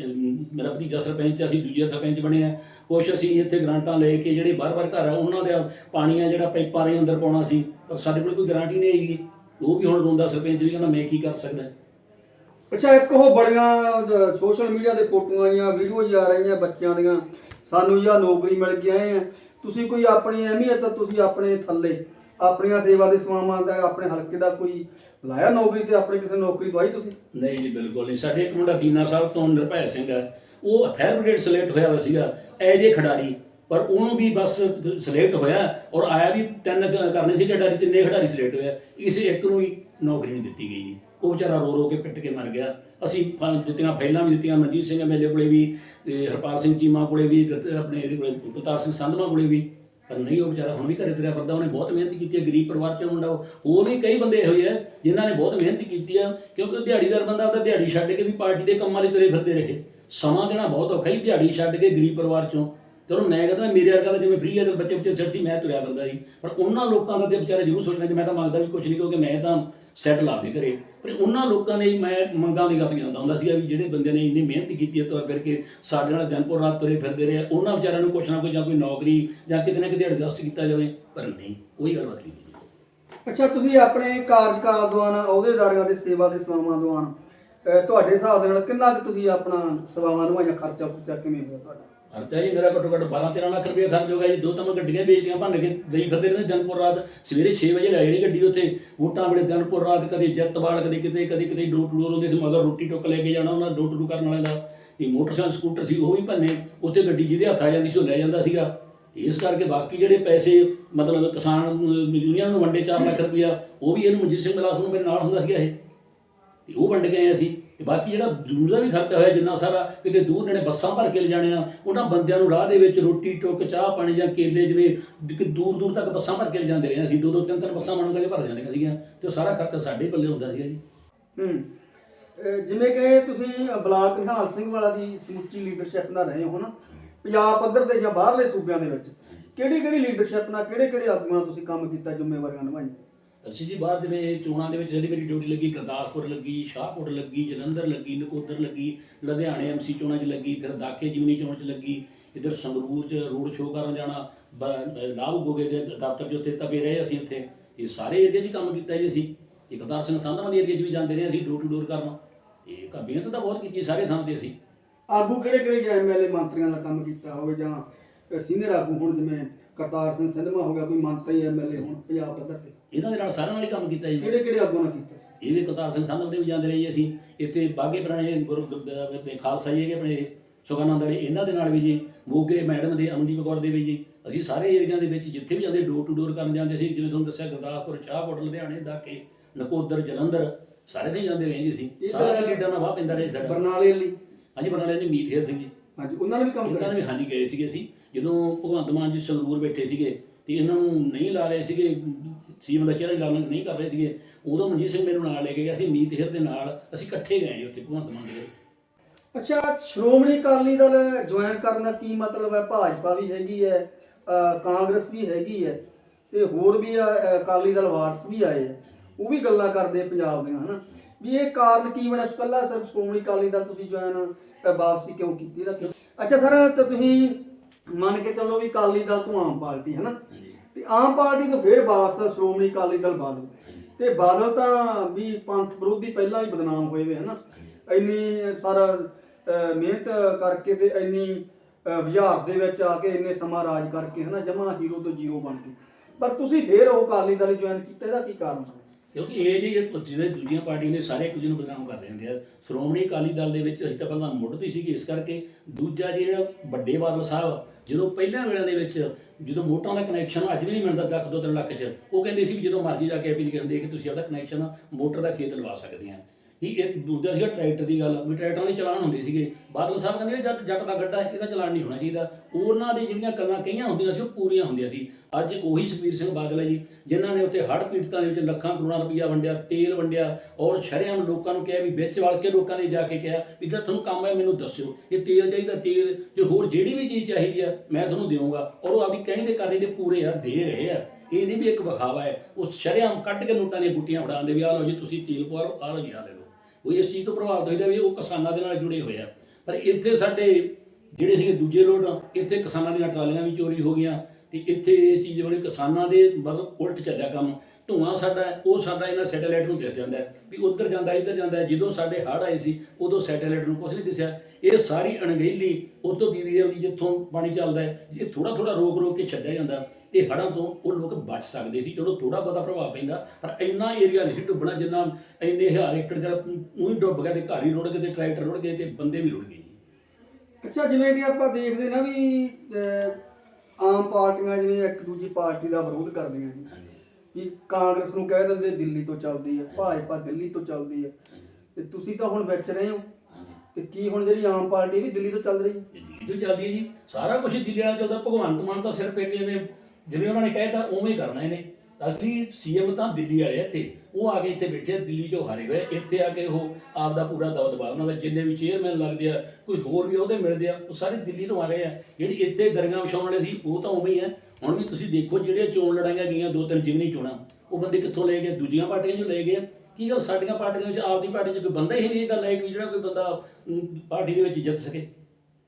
ਮੇਰਾ ਭਤੀਜਾ ਸਰਪੰਚ ਅਸੀਂ ਦੂਜੇ ਸਰਪੰਚ ਬਣੇ ਆ। ਕੁਛ ਅਸੀਂ ਇੱਥੇ ਗ੍ਰਾਂਟਾਂ ਲੈ ਕੇ ਜਿਹੜੇ ਬਾਰ-ਬਾਰ ਘਰ ਆ ਉਹਨਾਂ ਦੇ ਪਾਣੀਆਂ ਜਿਹੜਾ ਪਾਈਪਾਂ ਰਾਹੀਂ ਅੰਦਰ ਪਾਉਣਾ ਸੀ ਪਰ ਸਾਡੇ ਕੋਲ ਕੋਈ ਗਾਰੰਟੀ ਨਹੀਂ ਆਈਗੀ ਉਹ ਵੀ ਹੁਣ ਰੋਂਦਾ ਸਰਪੰਚ ਵੀ ਕਹਿੰਦਾ ਮੈਂ ਕੀ ਕਰ ਸਕਦਾ? ਅੱਛਾ ਇੱਕ ਉਹ ਬੜੀਆਂ ਸੋਸ਼ਲ ਮੀਡੀਆ ਤੇ ਫੋਟੋਆਂ ਜਾਂ ਵੀਡੀਓ ਜੀ ਆ ਰਹੀਆਂ ਬੱਚਿਆਂ ਦੀਆਂ। ਸਾਨੂੰ ਜਾਂ ਨੌਕਰੀ ਮਿਲ ਗਈ ਆਏ ਆ ਤੁਸੀਂ ਕੋਈ ਆਪਣੀ ਅਹਿਮੀਅਤ ਤੁਸੀਂ ਆਪਣੇ ਥੱਲੇ ਆਪਣੀਆਂ ਸੇਵਾ ਦੇ ਸੇਵਾਵਾਂ ਦਾ ਆਪਣੇ ਹਲਕੇ ਦਾ ਕੋਈ ਲਾਇਆ ਨੌਕਰੀ ਤੇ ਆਪਣੇ ਕਿਸੇ ਨੌਕਰੀ ਦਵਾਈ ਤੁਸੀਂ? ਨਹੀਂ ਜੀ ਬਿਲਕੁਲ ਨਹੀਂ। ਸਾਡੇ ਇੱਕ ਮੁੰਡਾ ਦੀਨਾ ਸਾਹਿਬ ਤੋਂ ਨਿਰਭੈ ਸਿੰਘ ਹੈ। ਉਹ ਫਾਇਰ ਬ੍ਰਿਗੇਡ ਸਿਲੈਕਟ ਹੋਇਆ ਹੋਇਆ ਸੀਗਾ ਐਜ ਏ ਖਿਡਾਰੀ। ਪਰ ਉਹਨੂੰ ਵੀ ਬਸ ਸਿਲੈਕਟ ਹੋਇਆ ਔਰ ਆਇਆ ਵੀ ਤਿੰਨ ਕਰਨੇ ਸੀ ਖਿਡਾਰੀ, ਤਿੰਨੇ ਖਿਡਾਰੀ ਸਿਲੈਕਟ ਹੋਇਆ। ਕਿਸੇ ਇੱਕ ਨੂੰ ਵੀ ਨੌਕਰੀ ਨਹੀਂ ਦਿੱਤੀ ਗਈ ਜੀ। ਉਹ ਵਿਚਾਰਾ ਰੋ ਰੋ ਕੇ ਪਿੱਟ ਕੇ ਮਰ ਗਿਆ। ਅਸੀਂ ਫ- ਦਿੱਤੀਆਂ ਫਾਈਲਾਂ ਵੀ ਦਿੱਤੀਆਂ, ਮਨਜੀਤ ਸਿੰਘ ਐਮਐਲਏ ਕੋਲੇ ਵੀ ਹਰਪਾਲ ਸਿੰਘ ਚੀਮਾ ਕੋਲੇ ਵੀ ਗੁਰ- ਆਪਣੇ ਇਹਦੇ ਕੋਲੇ ਕੁਲਤਾਰ ਸਿੰਘ ਸੰਧਵਾ ਕੋਲੇ ਵੀ। ਪਰ ਨਹੀਂ, ਉਹ ਵਿਚਾਰਾ ਹੁਣ ਵੀ ਘਰੇ ਤੁਰਿਆ ਫਿਰਦਾ, ਉਹਨੇ ਬਹੁਤ ਮਿਹਨਤ ਕੀਤੀ ਹੈ, ਗਰੀਬ ਪਰਿਵਾਰ ਚੋਂ ਮੁੰਡਾ ਉਹ। ਹੋਰ ਵੀ ਕਈ ਬੰਦੇ ਇਹੋ ਜਿਹੇ ਆ, ਜਿਨ੍ਹਾਂ ਨੇ ਬਹੁਤ ਮਿਹਨਤ ਕੀਤੀ ਆ, ਕਿਉਂਕਿ ਉਹ ਦਿਹਾੜੀਦਾਰ ਬੰਦਾ, ਉਹਦਾ ਦਿਹਾੜੀ ਛੱਡ ਕੇ ਵੀ ਪਾਰਟੀ ਦੇ ਕੰਮਾਂ ਲਈ ਤੁਰੇ ਫਿਰਦੇ ਰਹੇ। ਸਮਾਂ ਦੇਣਾ ਬਹੁਤ ਔਖਾ ਹੀ ਦਿਹਾੜੀ ਛੱਡ ਕੇ ਗਰੀਬ ਪਰਿਵਾਰ ਚੋਂ। ਚਲੋ ਮੈਂ ਕਹਿੰਦਾ ਮੇਰੇ ਵਰਗਾ ਤਾਂ ਜਿਵੇਂ ਫ੍ਰੀ ਆ ਤੇ ਬੱਚੇ ਬੱਚੇ ਸਿਰ ਸੀ, ਮੈਂ ਤੁਰਿਆ ਫਿਰਦਾ ਸੀ ਪਰ ਉਹਨਾਂ ਲੋਕਾਂ ਦਾ ਤੇ ਵਿਚਾਰੇ ਜ਼ਰੂਰ ਸੋਚਣਾ ਕਿ ਮੈਂ ਤਾਂ ਮੰਗਦਾ ਵੀ ਕੁਝ ਨਹੀਂ, ਕਿਉਂਕਿ ਮੈਂ ਤਾਂ ਸੈਟਲ ਆਪਦੇ ਘਰੇ। ਪਰ ਉਹਨਾਂ ਲੋਕਾਂ ਦੇ ਮੈਂ ਮੰਗਾਂ ਦੀ ਗੱਲ ਜਾਂਦਾ ਹੁੰਦਾ ਸੀਗਾ ਵੀ ਜਿਹੜੇ ਬੰਦੇ ਨੇ ਇੰਨੀ ਮਿਹਨਤ ਕੀਤੀ ਹੈ, ਤੁਰ ਫਿਰ ਕੇ ਸਾਡੇ ਨਾਲ ਦਿਨ ਪਰ ਰਾਤ ਤੁਰੇ ਫਿਰਦੇ ਰਹੇ ਉਹਨਾਂ ਵਿਚਾਰਿਆਂ ਨੂੰ ਕੁਛ ਨਾ ਕੋਈ ਜਾਂ ਕੋਈ ਨੌਕਰੀ ਜਾਂ ਕਿਤੇ ਨਾ ਕਿਤੇ ਐਡਜਸਟ ਕੀਤਾ ਜਾਵੇ। ਪਰ ਨਹੀਂ, ਕੋਈ ਗੱਲਬਾਤ ਨਹੀਂ। ਅੱਛਾ, ਤੁਸੀਂ ਆਪਣੇ ਕਾਰਜਕਾਲ ਦੌਰਾਨ ਅਹੁਦੇਦਾਰੀਆਂ ਦੇ ਸੇਵਾ ਦੇ ਸੇਵਾਵਾਂ ਦੌਰਾਨ ਤੁਹਾਡੇ ਹਿਸਾਬ ਦੇ ਨਾਲ ਕਿੰਨਾ ਕੁ ਤੁਸੀਂ ਆਪਣਾ ਸੇਵਾਵਾਂ ਨੂੰ ਜਾਂ ਖਰਚਾ ਖੁਰਚਾ ਕਿਵੇਂ ਹੋਇਆ ਤੁਹਾਡਾ? ਖਰਚਾ ਜੀ ਮੇਰਾ ਘੱਟੋ ਘੱਟ 12 13 ਲੱਖ ਰੁਪਏ ਖਰਚ ਹੋ ਗਿਆ ਜੀ। ਦੋ ਤਾਂ ਮੈਂ ਗੱਡੀਆਂ ਵੇਚਦੀਆਂ ਭੰਨ ਕੇ ਦੇਈ ਫਿਰਦੇ ਰਹਿੰਦੇ ਦਿਨਪੁਰ ਰਾਤ। ਸਵੇਰੇ 6 ਵਜੇ ਲੈ ਜਾਣੀ ਗੱਡੀ ਉੱਥੇ। ਵੋਟਾਂ ਵੇਲੇ ਦਿਨਪੁਰ ਰਾਤ ਕਦੇ ਜੱਤਵਾਲ ਕਦੇ ਕਿਤੇ ਕਦੇ ਕਿਤੇ ਡੋਰ ਟੂ ਡੋਰ ਹੁੰਦੇ ਸੀ। ਮਗਰ ਰੋਟੀ ਟੁੱਕ ਲੈ ਕੇ ਜਾਣਾ ਉਹਨਾਂ ਡੋਰ ਟੂ ਡੋਰ ਕਰਨ ਵਾਲੇ ਦਾ। ਤੇ ਮੋਟਰਸਾਈਕਲ, ਸਕੂਟਰ ਸੀ, ਉਹ ਵੀ ਭੰਨੇ। ਉੱਥੇ ਗੱਡੀ ਜਿਹਦੇ ਹੱਥ ਆ ਜਾਂਦੀ ਸੀ, ਉਹ ਲੈ ਜਾਂਦਾ ਸੀਗਾ। ਇਸ ਕਰਕੇ ਬਾਕੀ ਜਿਹੜੇ ਪੈਸੇ, ਮਤਲਬ ਕਿਸਾਨ ਯੂਨੀਅਨ ਨੂੰ ਵੰਡੇ 4 ਲੱਖ ਰੁਪਇਆ, ਉਹ ਵੀ ਇਹਨੂੰ ਮਨਜੀਤ ਸਿੰਘ ਮਲਾਸ ਨੂੰ ਮੇਰੇ ਨਾਲ ਹੁੰਦਾ ਸੀਗਾ ਇਹ। ਤੇ ਉਹ ਵੰਡ ਗਏ ਅਸੀਂ। ਤੇ ਬਾਕੀ ਜਿਹੜਾ ਜ਼ਰੂਰ ਦਾ ਵੀ ਖਰਚਾ ਹੋਇਆ, ਜਿੰਨਾ ਸਾਰਾ ਕਿਤੇ ਦੂਰ ਨੇੜੇ ਬੱਸਾਂ ਭਰ ਕੇ ਲਿਜਾਣੇ ਆ, ਉਹਨਾਂ ਬੰਦਿਆਂ ਨੂੰ ਰਾਹ ਦੇ ਵਿੱਚ ਰੋਟੀ, ਟੁੱਕ, ਚਾਹ ਪਾਣੀ ਜਾਂ ਕੇਲੇ ਜਿਵੇਂ ਕਿ ਦੂਰ ਦੂਰ ਤੱਕ ਬੱਸਾਂ ਭਰ ਕੇ ਲਿਜਾਂਦੇ ਰਹੇ ਅਸੀਂ। ਦੋ ਦੋ, ਤਿੰਨ ਤਿੰਨ ਬੱਸਾਂ ਮੰਨ ਕੇ ਭਰ ਜਾਂਦੀਆਂ ਸੀਗੀਆਂ ਤੇ ਉਹ ਸਾਰਾ ਖਰਚਾ ਸਾਡੇ ਪੱਲੇ ਹੁੰਦਾ ਸੀਗਾ ਜੀ। ਹੂੰ। ਜਿਵੇਂ ਕਿ ਤੁਸੀਂ ਬਲਾਕ ਨਿਹਾਲ ਸਿੰਘ ਵਾਲਾ ਦੀ ਸਮੁੱਚੀ ਲੀਡਰਸ਼ਿਪ ਨਾਲ ਰਹੇ ਹੋ ਨਾ, ਪੰਜਾਬ ਪੱਧਰ ਤੇ ਜਾਂ ਬਾਹਰਲੇ ਸੂਬਿਆਂ ਦੇ ਵਿੱਚ ਕਿਹੜੀ ਕਿਹੜੀ ਲੀਡਰਸ਼ਿਪ ਨਾਲ ਕਿਹੜੇ ਕਿਹੜੇ ਆਗੂਆਂ ਤੁਸੀਂ ਕੰਮ ਕੀਤਾ, ਜ਼ਿੰਮੇਵਾਰੀਆਂ ਨਿਭਾਈਆਂ? ਅਸੀਂ ਜੀ ਬਾਹਰ ਜਿਵੇਂ ਚੋਣਾਂ ਦੇ ਵਿੱਚ ਜਿਹੜੀ ਮੇਰੀ ਡਿਊਟੀ ਲੱਗੀ, ਗੁਰਦਾਸਪੁਰ ਲੱਗੀ, ਸ਼ਾਹਕੋਟ ਲੱਗੀ, ਜਲੰਧਰ ਲੱਗੀ, ਨਕੋਦਰ ਲੱਗੀ, ਲੁਧਿਆਣੇ ਐਮਸੀ ਚੋਣਾਂ 'ਚ ਲੱਗੀ, ਫਿਰ ਦਾਖੇ ਜਿਮਨੀ ਚੋਣ 'ਚ ਲੱਗੀ, ਇਧਰ ਸੰਗਰੂਰ 'ਚ ਰੋਡ ਸ਼ੋਅ ਕਰਨ ਜਾਣਾ ਲਾਲ ਗੋਗੇ ਦੇ ਦਫ਼ਤਰ 'ਚ ਉੱਥੇ ਤਪੇ ਰਹੇ ਅਸੀਂ ਉੱਥੇ। ਇਹ ਸਾਰੇ ਏਰੀਆ 'ਚ ਕੰਮ ਕੀਤਾ ਜੀ ਅਸੀਂ। ਇਹ ਕਰਤਾਰ ਸਿੰਘ ਸੰਧਵਾਂ ਦੇ ਏਰੀਆ 'ਚ ਵੀ ਜਾਂਦੇ ਰਹੇ ਅਸੀਂ ਡੋਰ ਟੂ ਡੋਰ ਕਰਨਾ। ਇਹ ਕ- ਤਾਂ ਬਹੁਤ ਕੀਤੀ ਸਾਰੇ ਥਾਂ ਤੇ ਅਸੀਂ। ਆਗੂ ਕਿਹੜੇ ਕਿਹੜੇ ਜਾਂ ਐਮਐਲਏ ਮੰਤਰੀਆਂ ਦਾ ਕੰਮ ਕੀਤਾ ਹੋਵੇ ਜਾਂ ਸੀਨੀਅਰ ਆਗੂ ਹੁਣ ਜਿਵੇਂ ਕਰਤਾਰ ਸਿੰਘ ਸੰਧਵਾ ਹੋ ਗਿਆ ਕੋਈ ਮੰਤਰੀ ਐਮਐਲਏ ਹੁਣ ਪੰਜਾਬ ਪੱਧਰ ਤੇ। ਇਹਨਾਂ ਦੇ ਨਾਲ ਸਾਰਿਆਂ ਨਾਲ ਹੀ ਕੰਮ ਕੀਤਾ ਜੀ। ਕਿਹੜੇ ਕਿਹੜੇ ਆਗੂ ਨਾਲ ਕੀਤਾ ਸੀ? ਇਹ ਵੀ ਕਰਤਾਰ ਸਿੰਘ ਸੰਧਵਾਂ ਦੇ ਵੀ ਜਾਂਦੇ ਰਹੇ ਜੀ ਅਸੀਂ। ਇੱਥੇ ਬਾਗੇ ਪੁਰਾਣੇ ਗੁਰੂ ਆਪਣੇ ਖਾਲਸਾ ਜੀ ਹੈਗੇ ਆਪਣੇ ਸੁਖਾਨੰਦ ਵਾਲੇ ਇਹਨਾਂ ਦੇ ਨਾਲ ਵੀ ਜੀ ਮੋਗੇ ਮੈਡਮ ਦੇ ਅਮਨਦੀਪ ਕੌਰ ਦੇ ਵੀ ਜੀ। ਅਸੀਂ ਸਾਰੇ ਏਰੀਆ ਦੇ ਵਿੱਚ ਜਿੱਥੇ ਵੀ ਜਾਂਦੇ ਡੋਰ ਟੂ ਡੋਰ ਕਰਨ ਜਾਂਦੇ ਸੀ। ਜਿਵੇਂ ਤੁਹਾਨੂੰ ਦੱਸਿਆ ਗੁਰਦਾਸਪੁਰ ਸ਼ਾਹਕੋਟ ਲੁਧਿਆਣੇ ਦਾਕੇ ਨਕੋਦਰ ਜਲੰਧਰ ਸਾਰੇ ਦੇ ਜਾਂਦੇ ਰਹੇ ਜੀ ਅਸੀਂ। ਇਹ ਸਾਰੇ ਤਾਂ- ਲੀਡਰਾਂ ਨਾਲ ਵਾਹ ਪੈਂਦਾ ਰਹੇ ਸਾਡਾ। ਬਰਨਾਲੇ ਲਈ ਹਾਂਜੀ ਬਰਨਾਲੇ ਦੇ ਮੀਤ ਸਿੰਘ ਜੀ। ਹਾਂਜੀ ਉਹਨਾਂ ਨੇ ਵੀ ਕੰਮ ਕਰਿਆ ਨੇ ਵੀ ਹਾਂਜੀ ਗਏ ਸੀਗੇ ਅਸੀਂ। ਜਦੋਂ ਭਗਵੰਤ ਮਾਨ ਜੀ ਸੰਗਰੂਰ ਬੈਠੇ ਸੀਗੇ ਤੇ ਇਹਨਾਂ ਨੂੰ ਨਹੀਂ ਲਾ ਰਹੇ ਸੀਗੇ ਸੀਐਮ ਦਾ ਚਿਹਰਾ ਲਾਉਣ ਨਹੀਂ ਕਰ ਰਹੇ ਸੀਗੇ ਉਦੋਂ ਮਨਜੀਤ ਸਿੰਘ ਮੈਨੂੰ ਨਾਲ ਲੈ ਕੇ ਗਿਆ ਸੀ ਮੀਤ ਹੇਰ ਦੇ ਨਾਲ। ਅਸੀਂ ਇਕੱਠੇ ਗਏ ਜੀ ਉੱਥੇ ਭਗਵੰਤ ਮਾਨ ਦੇ। ਅੱਛਾ ਸ਼੍ਰੋਮਣੀ ਅਕਾਲੀ ਦਲ ਜੁਆਇਨ ਕਰਨ ਦਾ ਕੀ ਮਤਲਬ ਹੈ? ਭਾਜਪਾ ਵੀ ਹੈਗੀ ਹੈ ਅਹ ਕਾਂਗਰਸ ਵੀ ਹੈਗੀ ਹੈ ਤੇ ਹੋਰ ਵੀ ਅਹ ਅਕਾਲੀ ਦਲ ਵਾਰਸ ਵੀ ਆਏ ਆ ਉਹ ਵੀ ਗੱਲਾਂ ਕਰਦੇ ਪੰਜਾਬ ਦੀਆਂ ਹਨਾ? ਵੀ ਇਹ ਕਾਰਨ ਕੀ ਬਣਿਆ? ਕੱਲਾ ਸਿਰਫ ਸ਼੍ਰੋਮਣੀ ਅਕਾਲੀ ਦਲ ਤੁਸੀਂ ਜੁਆਇਨ ਵਾਪਸੀ ਕਿਉਂ ਕੀਤੀ? ਇਹਦਾ ਅੱਛਾ ਸਰ ਤਾਂ ਤੁਸੀਂ ਮੰਨ ਕੇ ਚੱਲੋ ਵੀ ਅਕਾਲੀ ਦਲ ਤੋਂ ਆਮ ਪਾਰਟੀ ਹਨਾ? ਤੇ ਆਮ ਪਾਰਟੀ ਤੋਂ ਫੇਰ ਵਾਪਸ ਸ਼੍ਰੋਮਣੀ ਅਕਾਲੀ ਦਲ ਬਾਦਲ। ਤੇ ਬਾਦਲ ਤਾਂ ਵੀ ਪੰਥ ਵਿਰੋਧੀ ਪਹਿਲਾਂ ਹੀ ਬਦਨਾਮ ਹੋਏ ਵੇ ਹਨਾ? ਇੰਨੀ ਸਾਰਾ ਮਿਹਨਤ ਕਰਕੇ ਤੇ ਇੰਨੀ ਬੁਝਾਰਤ ਦੇ ਵਿੱਚ ਆ ਕੇ ਇੰਨੇ ਸਮਾਂ ਰਾਜ ਕਰਕੇ ਹਨਾ? ਜਮਾ ਹੀਰੋ ਤੋਂ ਜ਼ੀਰੋ ਬਣ ਗਏ ਪਰ ਤੁਸੀਂ ਫੇਰ ਉਹ ਅਕਾਲੀ ਦਲ ਜੁਆਇਨ ਕੀਤਾ ਇਹਦਾ ਕੀ ਕਾਰਨ? ਹੈ ਕਿਉਂਕਿ ਇਹ ਜੀ ਇਹ ਜਿਵੇਂ ਦੂਜੀਆਂ ਪਾਰਟੀਆਂ ਦੇ ਸਾਰੇ ਇੱਕ ਦੂਜੇ ਨੂੰ ਬਦਨਾਮ ਕਰ ਰਹੇ ਆ। ਸ਼੍ਰੋਮਣੀ ਅਕਾਲੀ ਦਲ ਦੇ ਵਿੱਚ ਅਸੀਂ ਤਾਂ ਪਹਿਲਾਂ ਮੁੱਢਦੀ ਸੀਗੀ, ਇਸ ਕਰਕੇ ਦੂਜਾ ਜਿਹੜਾ ਵੱਡੇ ਬਾਦਲ ਸਾਹਿਬ ਜਦੋਂ ਪਹਿਲਾਂ ਵੇਲਿਆਂ ਦੇ ਵਿੱਚ ਜਦੋਂ ਵੋਟਾਂ ਦਾ ਕਨੈਕਸ਼ਨ ਅੱਜ ਵੀ ਨਹੀਂ ਮਿਲਦਾ ਲੱਖ ਦੋ ਤਿੰਨ ਲੱਖ 'ਚ, ਉਹ ਕਹਿੰਦੇ ਸੀ ਵੀ ਜਦੋਂ ਮਰਜ਼ੀ ਜਾ ਕੇ ਅਪੀਲ ਕਰਦੇ ਕਿ ਤੁਸੀਂ ਆਪਦਾ ਕਨੈਕਸ਼ਨ ਮੋਟਰ ਦਾ ਖੇਤ ਲਵਾ ਸਕਦੇ ਆ। ਵੀ ਇਹ ਦੂਜਾ ਸੀਗਾ ਟਰੈਕਟਰ ਦੀ ਗੱਲ ਵੀ ਟਰੈਕਟਰਾਂ ਦੇ ਚਲਾਨ ਹੁੰਦੇ ਸੀਗੇ। ਬਾਦਲ ਸਾਹਿਬ ਕਹਿੰਦੇ ਵੀ ਜੱਟ ਜੱਟ ਦਾ ਗੱਡਾ ਹੈ, ਇਹਦਾ ਚਲਾਨ ਨਹੀਂ ਹੋਣਾ ਚਾਹੀਦਾ। ਉਹਨਾਂ ਦੀ ਜਿਹੜੀਆਂ ਗੱਲਾਂ ਕਹੀਆਂ ਹੁੰਦੀਆਂ ਸੀ ਉਹ ਪੂਰੀਆਂ ਹੁੰਦੀਆਂ ਸੀ। ਅੱਜ ਉਹੀ ਸੁਖਬੀਰ ਸਿੰਘ ਬਾਦਲ ਹੈ ਜੀ ਜਿਨ੍ਹਾਂ ਨੇ ਉੱਥੇ ਹੜ੍ਹ ਪੀੜਤਾਂ ਦੇ ਵਿੱਚ ਲੱਖਾਂ ਕਰੋੜਾਂ ਰੁਪਈਆ ਵੰਡਿਆ ਤੇਲ ਵੰਡਿਆ ਔਰ ਸ਼ਰੇਆਮ ਲੋਕਾਂ ਨੂੰ ਕਿਹਾ ਵੀ ਵਿੱਚ ਵੜ ਕੇ ਲੋਕਾਂ ਨੇ ਜਾ ਕੇ ਕਿਹਾ ਵੀ ਜੇ ਤੁਹਾਨੂੰ ਕੰਮ ਹੈ ਮੈਨੂੰ ਦੱਸਿਓ। ਇਹ ਤੇਲ ਚਾਹੀਦਾ ਤੇਲ ਜੇ ਹੋਰ ਜਿਹੜੀ ਵੀ ਚੀਜ਼ ਚਾਹੀਦੀ ਆ ਮੈਂ ਤੁਹਾਨੂੰ ਦੇਵਾਂਗਾ। ਔਰ ਉਹ ਆਪਦੀ ਕਹਿਣੀ ਦੇ ਕਰਨੀ ਦੇ ਪੂਰੇ ਆ ਦੇ ਰਹੇ ਆ। ਇਹ ਨਹੀਂ ਵੀ ਇੱਕ ਵਿਖਾਵਾ ਹੈ। ਉਹ ਸ਼ਰੇਆਮ ਕੱਢ ਕੇ ਨੋਟਾਂ ਦੀਆਂ ਗੁੱਟੀਆਂ ਫੜਾਉਂਦੇ ਵੀ ਆ ਲਓ ਜੀ ਤੁਸੀਂ ਤੇਲ ਪਵਾ ਲਓ ਆ ਲਓ ਜੀ ਆ ਲੈ ਲਓ। ਉਹ ਇਸ ਚੀਜ਼ ਤੋਂ ਪ੍ਰਭਾਵਿਤ ਹੋਈਦਾ ਵੀ ਉਹ ਕਿਸਾਨਾਂ ਦੇ ਨਾਲ ਜੁੜੇ ਹੋਏ ਆ। ਪਰ ਇੱਥੇ ਸਾਡੇ ਜਿਹੜੇ ਸੀਗੇ ਦੂਜੇ ਲੋਟ, ਇੱਥੇ ਕਿਸਾਨਾਂ ਦੀਆਂ ਟਰਾਲੀਆਂ ਵੀ ਚੋਰੀ ਹੋ ਗਈਆਂ ਤੇ ਇੱਥੇ ਇਹ ਚੀਜ਼ ਬੜੀ ਕਿਸਾਨਾਂ ਦੇ ਮਤਲਬ ਉਲਟ ਚੱਲਿਆ ਕੰਮ। ਧੂਆਂ ਸਾਡਾ ਉਹ ਸਾਡਾ ਇਹਨਾਂ ਸੈਟੇਲਾਈਟ ਨੂੰ ਦਿਸ ਜਾਂਦਾ ਹੈ ਵੀ ਉੱਧਰ ਜਾਂਦਾ ਇੱਧਰ ਜਾਂਦਾ ਹੈ। ਜਦੋਂ ਸਾਡੇ ਹੜ੍ਹ ਆਏ ਸੀ ਉਦੋਂ ਸੈਟੇਲਾਈਟ ਨੂੰ ਕੁਛ ਨਹੀਂ ਦਿਸਿਆ। ਇਹ ਸਾਰੀ ਅਣਗਹਿਲੀ ਉਤੋਂ ਬੀਵੀਐਮ ਦੀ ਜਿੱਥੋਂ ਪਾਣੀ ਚੱਲਦਾ ਹੈ ਜੇ ਥੋੜਾ ਥੋੜਾ ਰੋਕ ਰੋਕ ਕੇ ਛੱਡਿਆ ਜਾਂਦਾ ਤੇ ਹੜ੍ਹਾਂ ਤੋਂ ਉਹ ਲੋਕ ਬਚ ਸਕਦੇ ਸੀ। ਚਲੋ ਥੋੜਾ ਬਹੁਤਾ ਪ੍ਰਭਾਵ ਪੈਂਦਾ ਪਰ ਇੰਨਾ ਏਰੀਆ ਨਹੀਂ ਸੀ ਡੁੱਬਣਾ ਜਿੰਨਾ ਇੰਨੇ ਹਜ਼ਾਰ ਏਕੜ ਜਿਹੜਾ ਉਹੀ ਡੁੱਬ ਗਿਆ ਤੇ ਘਰ ਹੀ ਰੁੜ ਗਏ ਤੇ ਟਰੈਕਟਰ ਰੁੜ ਗਏ ਤੇ ਬੰਦੇ ਵੀ ਰੁੜ ਗਏ ਅੱਛਾ ਜਿਵੇਂ ਕਿ ਆਪਾਂ ਦੇਖਦੇ ਨਾ ਵੀ ਆਮ ਪਾਰਟੀਆਂ ਜਿਵੇਂ ਇੱਕ ਦੂਜੀ ਪਾਰਟੀ ਦਾ ਵਿਰੋਧ ਕਰਦੀਆਂ ਜੀ। ਵੀ ਕਾਂਗਰਸ ਨੂੰ ਕਹਿ ਦਿੰਦੇ ਦਿੱਲੀ ਤੋਂ ਚੱਲਦੀ ਹੈ ਭਾਜਪਾ ਦਿੱਲੀ ਤੋਂ ਚੱਲਦੀ ਹੈ ਤੇ ਤੁਸੀਂ ਤਾਂ ਹੁਣ ਵਿੱਚ ਰਹੇ ਹੋ। ਤੇ ਕੀ ਹੁਣ ਜਿਹੜੀ ਆਮ ਪਾਰਟੀ ਵੀ ਦਿੱਲੀ ਤੋਂ ਚੱਲ ਰਹੀ? ਹੈ ਦਿੱਲੀ ਤੋਂ ਚੱਲਦੀ ਹੈ ਜੀ। ਸਾਰਾ ਕੁਝ ਦਿੱਲੀ ਵਾਲਾ ਚੱਲਦਾ ਭਗਵੰਤ ਮਾਨ ਤਾਂ ਸਿਰਫ ਇੱਕ ਜਿਵੇਂ ਜਿਵੇਂ ਉਹਨਾਂ ਨੇ ਕਹਿਤਾ ਉਵੇਂ ਹੀ ਕਰਨਾ ਇਹਨੇ। ਅਸੀਂ ਸੀਐਮ ਤਾਂ ਦਿੱਲੀ ਵਾਲੇ ਆ ਇੱਥੇ। ਉਹ ਆ ਕੇ ਇੱਥੇ ਬੈਠੇ ਆ, ਦਿੱਲੀ ਚੋਂ ਹਾਰੇ ਹੋਏ ਇੱਥੇ ਆ ਕੇ ਉਹ ਆਪ ਦਾ ਪੂਰਾ ਦਬਦਬਾ ਉਹਨਾਂ ਦਾ। ਜਿੰਨੇ ਵੀ ਚੇਅਰਮੈਨ ਲੱਗਦੇ ਆ ਕੋਈ ਹੋਰ ਵੀ ਉਹਦੇ ਮਿਲਦੇ ਆ। ਉਹ ਸਾਰੇ ਦਿੱਲੀ ਤੋਂ ਆ ਰਹੇ ਆ। ਜਿਹੜੀ ਇੱਥੇ ਦਰਗਾਹ ਵਿਛਾਉਣ ਵਾਲੇ ਸੀ ਉਹ ਤਾਂ ਉਵੇਂ ਹੀ ਆ। ਹੁਣ ਵੀ ਤੁਸੀਂ ਦੇਖੋ ਜਿਹੜੀਆਂ ਚੋਣ ਲੜਾਈਆਂ ਗਈਆਂ ਦੋ ਤਿੰਨ ਜਿਮਨੀ ਚੋਣਾਂ ਉਹ ਬੰਦੇ ਕਿੱਥੋਂ ਲਏ ਗਏ? ਦੂਜੀਆਂ ਪਾਰਟੀਆਂ ਚੋਂ ਲਏ ਗਏ। ਕੀ ਗੱਲ ਸਾਡੀਆਂ ਪਾਰਟੀਆਂ ਵਿੱਚ ਆਪਦੀ ਪਾਰਟੀ 'ਚ ਕੋਈ ਬੰਦਾ ਹੀ ਨਹੀਂ ਇਹ ਗੱਲ ਹੈ ਕਿ ਜਿਹੜਾ ਕੋਈ ਬੰਦਾ ਪਾਰਟੀ ਦੇ ਵਿੱਚ ਜਿੱਤ ਸਕੇ।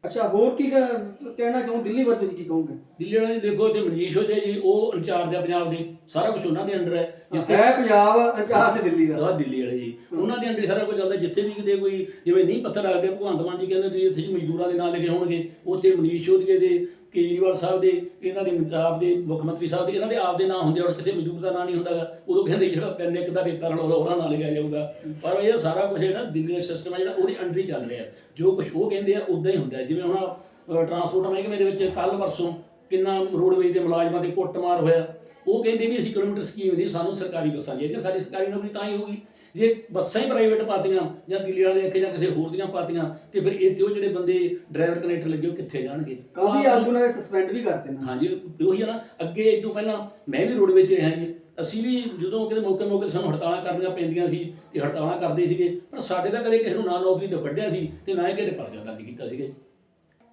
ਅੱਛਾ ਹੋਰ ਕੀ ਕਹਿ- ਕਹਿਣਾ ਚਾਹੂੰ? ਦਿੱਲੀ ਬਾਰੇ ਤੁਸੀਂ ਕੀ ਕਹੋਗੇ? ਦਿੱਲੀ ਵਾਲੇ ਦੇਖੋ ਤੇ ਮਨੀਸ਼ ਹੋਜੇ ਜੀ ਉਹ ਇੰਚਾਰਜ ਆ ਪੰਜਾਬ ਦੇ। ਸਾਰਾ ਕੁਝ ਉਹਨਾਂ ਦੇ ਅੰਡਰ ਹੈ ਜਿੱਥੇ ਹੈ ਪੰਜਾਬ ਇੰਚਾਰਜ ਦਿੱਲੀ ਦਾ। ਆ ਦਿੱਲੀ ਵਾਲੇ ਜੀ। ਉਹਨਾਂ ਦੇ ਅੰਡਰ ਹੀ ਸਾਰਾ ਕੁਝ ਚੱਲਦਾ ਜਿੱਥੇ ਵੀ ਕਿਤੇ ਕੋਈ ਜਿਵੇਂ ਨਹੀਂ ਪੱਥਰ ਲੱਗਦੇ ਭਗਵੰਤ ਮਾਨ ਜੀ ਕਹਿੰਦੇ ਵੀ ਇੱਥੇ ਜੀ ਮਜ਼ਦੂਰਾਂ ਦੇ ਨਾਂ ਲਿਖੇ ਹੋਣਗੇ ਉੱਥੇ ਮਨੀਸ਼ ਹੋਦੀਏ ਦੇ ਕੇਜਰੀਵਾਲ ਸਾਹਿਬ ਦੇ, ਇਹਨਾਂ ਦੇ ਆਪ ਦੇ ਮੁੱਖ ਮੰਤਰੀ ਸਾਹਿਬ ਦੇ, ਇਹਨਾਂ ਦੇ ਆਪ ਦੇ ਨਾਂ ਹੁੰਦੇ ਔਰ ਕਿਸੇ ਮਜ਼ਦੂਰ ਦਾ ਨਾਂ ਨਹੀਂ ਹੁੰਦਾਗਾ ਉਦੋਂ ਕਹਿੰਦੇ ਜਿਹੜਾ ਤਿੰਨ ਇੱਕ ਦਾ ਰੇਤਾ ਨਾਲ ਉਹਨਾਂ ਨਾਲ ਲਿਆ ਜਾਊਗਾ। ਪਰ ਇਹ ਸਾਰਾ ਕੁਝ ਜਿਹੜਾ ਦਿੱਲੀ ਦਾ ਸਿਸਟਮ ਹੈ ਜਿਹੜਾ, ਉਹਦੇ ਅੰਡਰ ਹੀ ਚੱਲ ਰਿਹਾ। ਜੋ ਕੁਝ ਉਹ ਕਹਿੰਦੇ ਆ ਉਦਾਂ ਹੀ ਹੁੰਦਾ। ਜਿਵੇਂ ਹੁਣ ਟਰਾਂਸਪੋਰਟ ਮਹਿਕਮੇ ਦੇ ਵਿੱਚ ਕੱਲ ਵਰਸੋਂ ਕਿੰਨਾ ਰੋਡਵੇਜ ਦੇ ਮੁਲਾਜ਼ਮਾਂ ਦੇ ਕੁੱਟਮਾਰ ਹੋਇਆ। ਉਹ ਕਹਿੰਦੇ ਵੀ ਅਸੀਂ ਕਿਲੋਮੀਟਰ ਸਕੀਮ ਨਹੀਂ, ਸਾਨੂੰ ਸਰਕਾਰੀ ਬੱਸਾਂ ਚਾਹੀਦੀਆਂ। ਸਾਡੀ ਸਰਕਾਰੀ ਨੌਕਰੀ ਤਾਂ ਹੀ ਹੋਊਗੀ। ਜੇ ਬੱਸਾਂ ਹੀ ਪ੍ਰਾਈਵੇਟ ਪਾਤੀਆਂ ਜਾਂ ਦਿੱਲੀ ਵਾਲੇ ਦੇਖੇ ਜਾਂ ਕਿਸੇ ਹੋਰ ਦੀਆਂ ਪਾਤੀਆਂ ਤੇ ਫਿਰ ਇੱਥੇ ਉਹ ਜਿਹੜੇ ਬੰਦੇ ਡਰਾਈਵਰ ਕਨੈਕਟਰ ਲੱਗੇ ਉਹ ਕਿੱਥੇ ਜਾਣਗੇ? ਕਾਫੀ ਆਗੂ ਨੇ ਸਸਪੈਂਡ ਵੀ ਕਰਤੇ ਨੇ। ਹਾਂਜੀ ਉਹੀ ਆ ਨਾ। ਅੱਗੇ ਤੋਂ ਪਹਿਲਾਂ ਮੈਂ ਵੀ ਰੋਡ ਵਿੱਚ ਰਿਹਾ ਜੀ ਅਸੀਂ ਵੀ ਜਦੋਂ ਕਿਤੇ ਮੌਕੇ ਮੌਕੇ ਸਾਨੂੰ ਹੜਤਾਲਾਂ ਕਰਨੀਆਂ ਪੈਂਦੀਆਂ ਸੀ ਤੇ ਹੜਤਾਲਾਂ ਕਰਦੇ ਸੀਗੇ ਪਰ ਸਾਡੇ ਤਾਂ ਕਦੇ ਕਿਸੇ ਨੂੰ ਨਾ ਨੌਕਰੀ ਤੋਂ ਕੱਢਿਆ ਸੀ ਤੇ ਨਾ ਹੀ ਨੇ ਪਰਚਾ ਦਰਜ ਕੀਤਾ ਸੀਗਾ। ਜੀ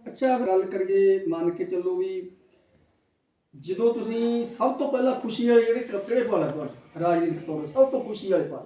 ਅੱਛਾ ਗੱਲ ਕਰੀਏ ਮੰਨ ਕੇ ਚੱਲੋ ਵੀ ਜਦੋਂ ਤੁਸੀਂ ਸਭ ਤੋਂ ਪਹਿਲਾਂ ਖੁਸ਼ੀ ਵਾਲੇ ਜਿਹੜੇ ਕਿਹੜੇ ਪਲ ਹੈ ਤੁਹਾਡੇ? ਰਾਜਨੀਤਿਕ ਤੌਰ ਸਭ ਤੋਂ ਖੁਸ਼ੀ ਵਾਲੇ ਪਲ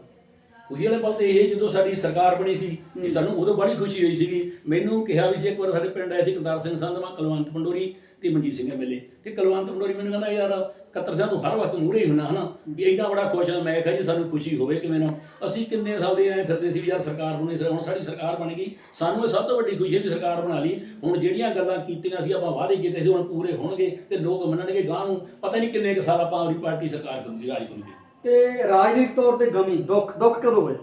ਖੁਸ਼ੀ ਵਾਲੇ ਪਲ ਤੇ ਇਹ ਜਦੋਂ ਸਾਡੀ ਸਰਕਾਰ ਬਣੀ ਸੀ ਕਿ ਸਾਨੂੰ ਉਦੋਂ ਬੜੀ ਖੁਸ਼ੀ ਹੋਈ ਸੀਗੀ। ਮੈਨੂੰ ਕਿਹਾ ਵੀ ਸੀ ਇੱਕ ਵਾਰ ਸਾਡੇ ਪਿੰਡ ਆਏ ਸੀ ਕਰਤਾਰ ਸਿੰਘ ਸੰਧਵਾ ਕੁਲਵੰਤ ਪੰਡੋਰੀ ਤੇ ਮਨਜੀਤ ਸਿੰਘ ਐਮਐਲਏ ਤੇ ਕੁਲਵੰਤ ਪੰਡੋਰੀ ਮੈਨੂੰ ਕਹਿੰਦਾ ਯਾਰ ਕੱਤਰ ਸਾਹਿਬ ਤੂੰ ਹਰ ਵਕਤ ਮੂਹਰੇ ਹੀ ਹੁੰਨਾ ਹਨਾ? ਵੀ ਇੰਨਾ ਬੜਾ ਖੁਸ਼ ਆ ਮੈਂ ਕਿਹਾ ਜੀ ਸਾਨੂੰ ਖੁਸ਼ੀ ਹੋਵੇ ਕਿਵੇਂ ਨਾ। ਅਸੀਂ ਕਿੰਨੇ ਸਾਲ ਦੇ ਆਏ ਫਿਰਦੇ ਸੀ ਵੀ ਯਾਰ ਸਰਕਾਰ ਬਣੀ ਸੀ ਹੁਣ ਸਾਡੀ ਸਰਕਾਰ ਬਣ ਗਈ। ਸਾਨੂੰ ਇਹ ਸਭ ਤੋਂ ਵੱਡੀ ਖੁਸ਼ੀ ਹੈ ਵੀ ਸਰਕਾਰ ਬਣਾ ਲਈ। ਹੁਣ ਜਿਹੜੀਆਂ ਗੱਲਾਂ ਕੀਤੀਆਂ ਸੀ ਆਪਾਂ ਵਾਅਦੇ ਕੀਤੇ ਸੀ ਹੁਣ ਪੂਰੇ ਹੋਣਗੇ ਤੇ ਲੋਕ ਮੰਨਣਗੇ ਗਾਂ ਨੂੰ। ਪਤਾ ਨਹੀਂ ਕਿੰਨੇ ਕੁ ਸਾਲ ਆਪਾਂ ਆਪਣੀ ਪਾਰਟੀ ਸਰਕਾਰ ਕਰੂਗੀ ਰਾਜ ਕਰੂਗੀ ਤੇ ਰਾਜਨੀਤਿਕ ਤੌਰ ਤੇ ਗਮੀ ਦੁੱਖ ਦੁੱਖ ਕਦੋਂ ਹੋਏ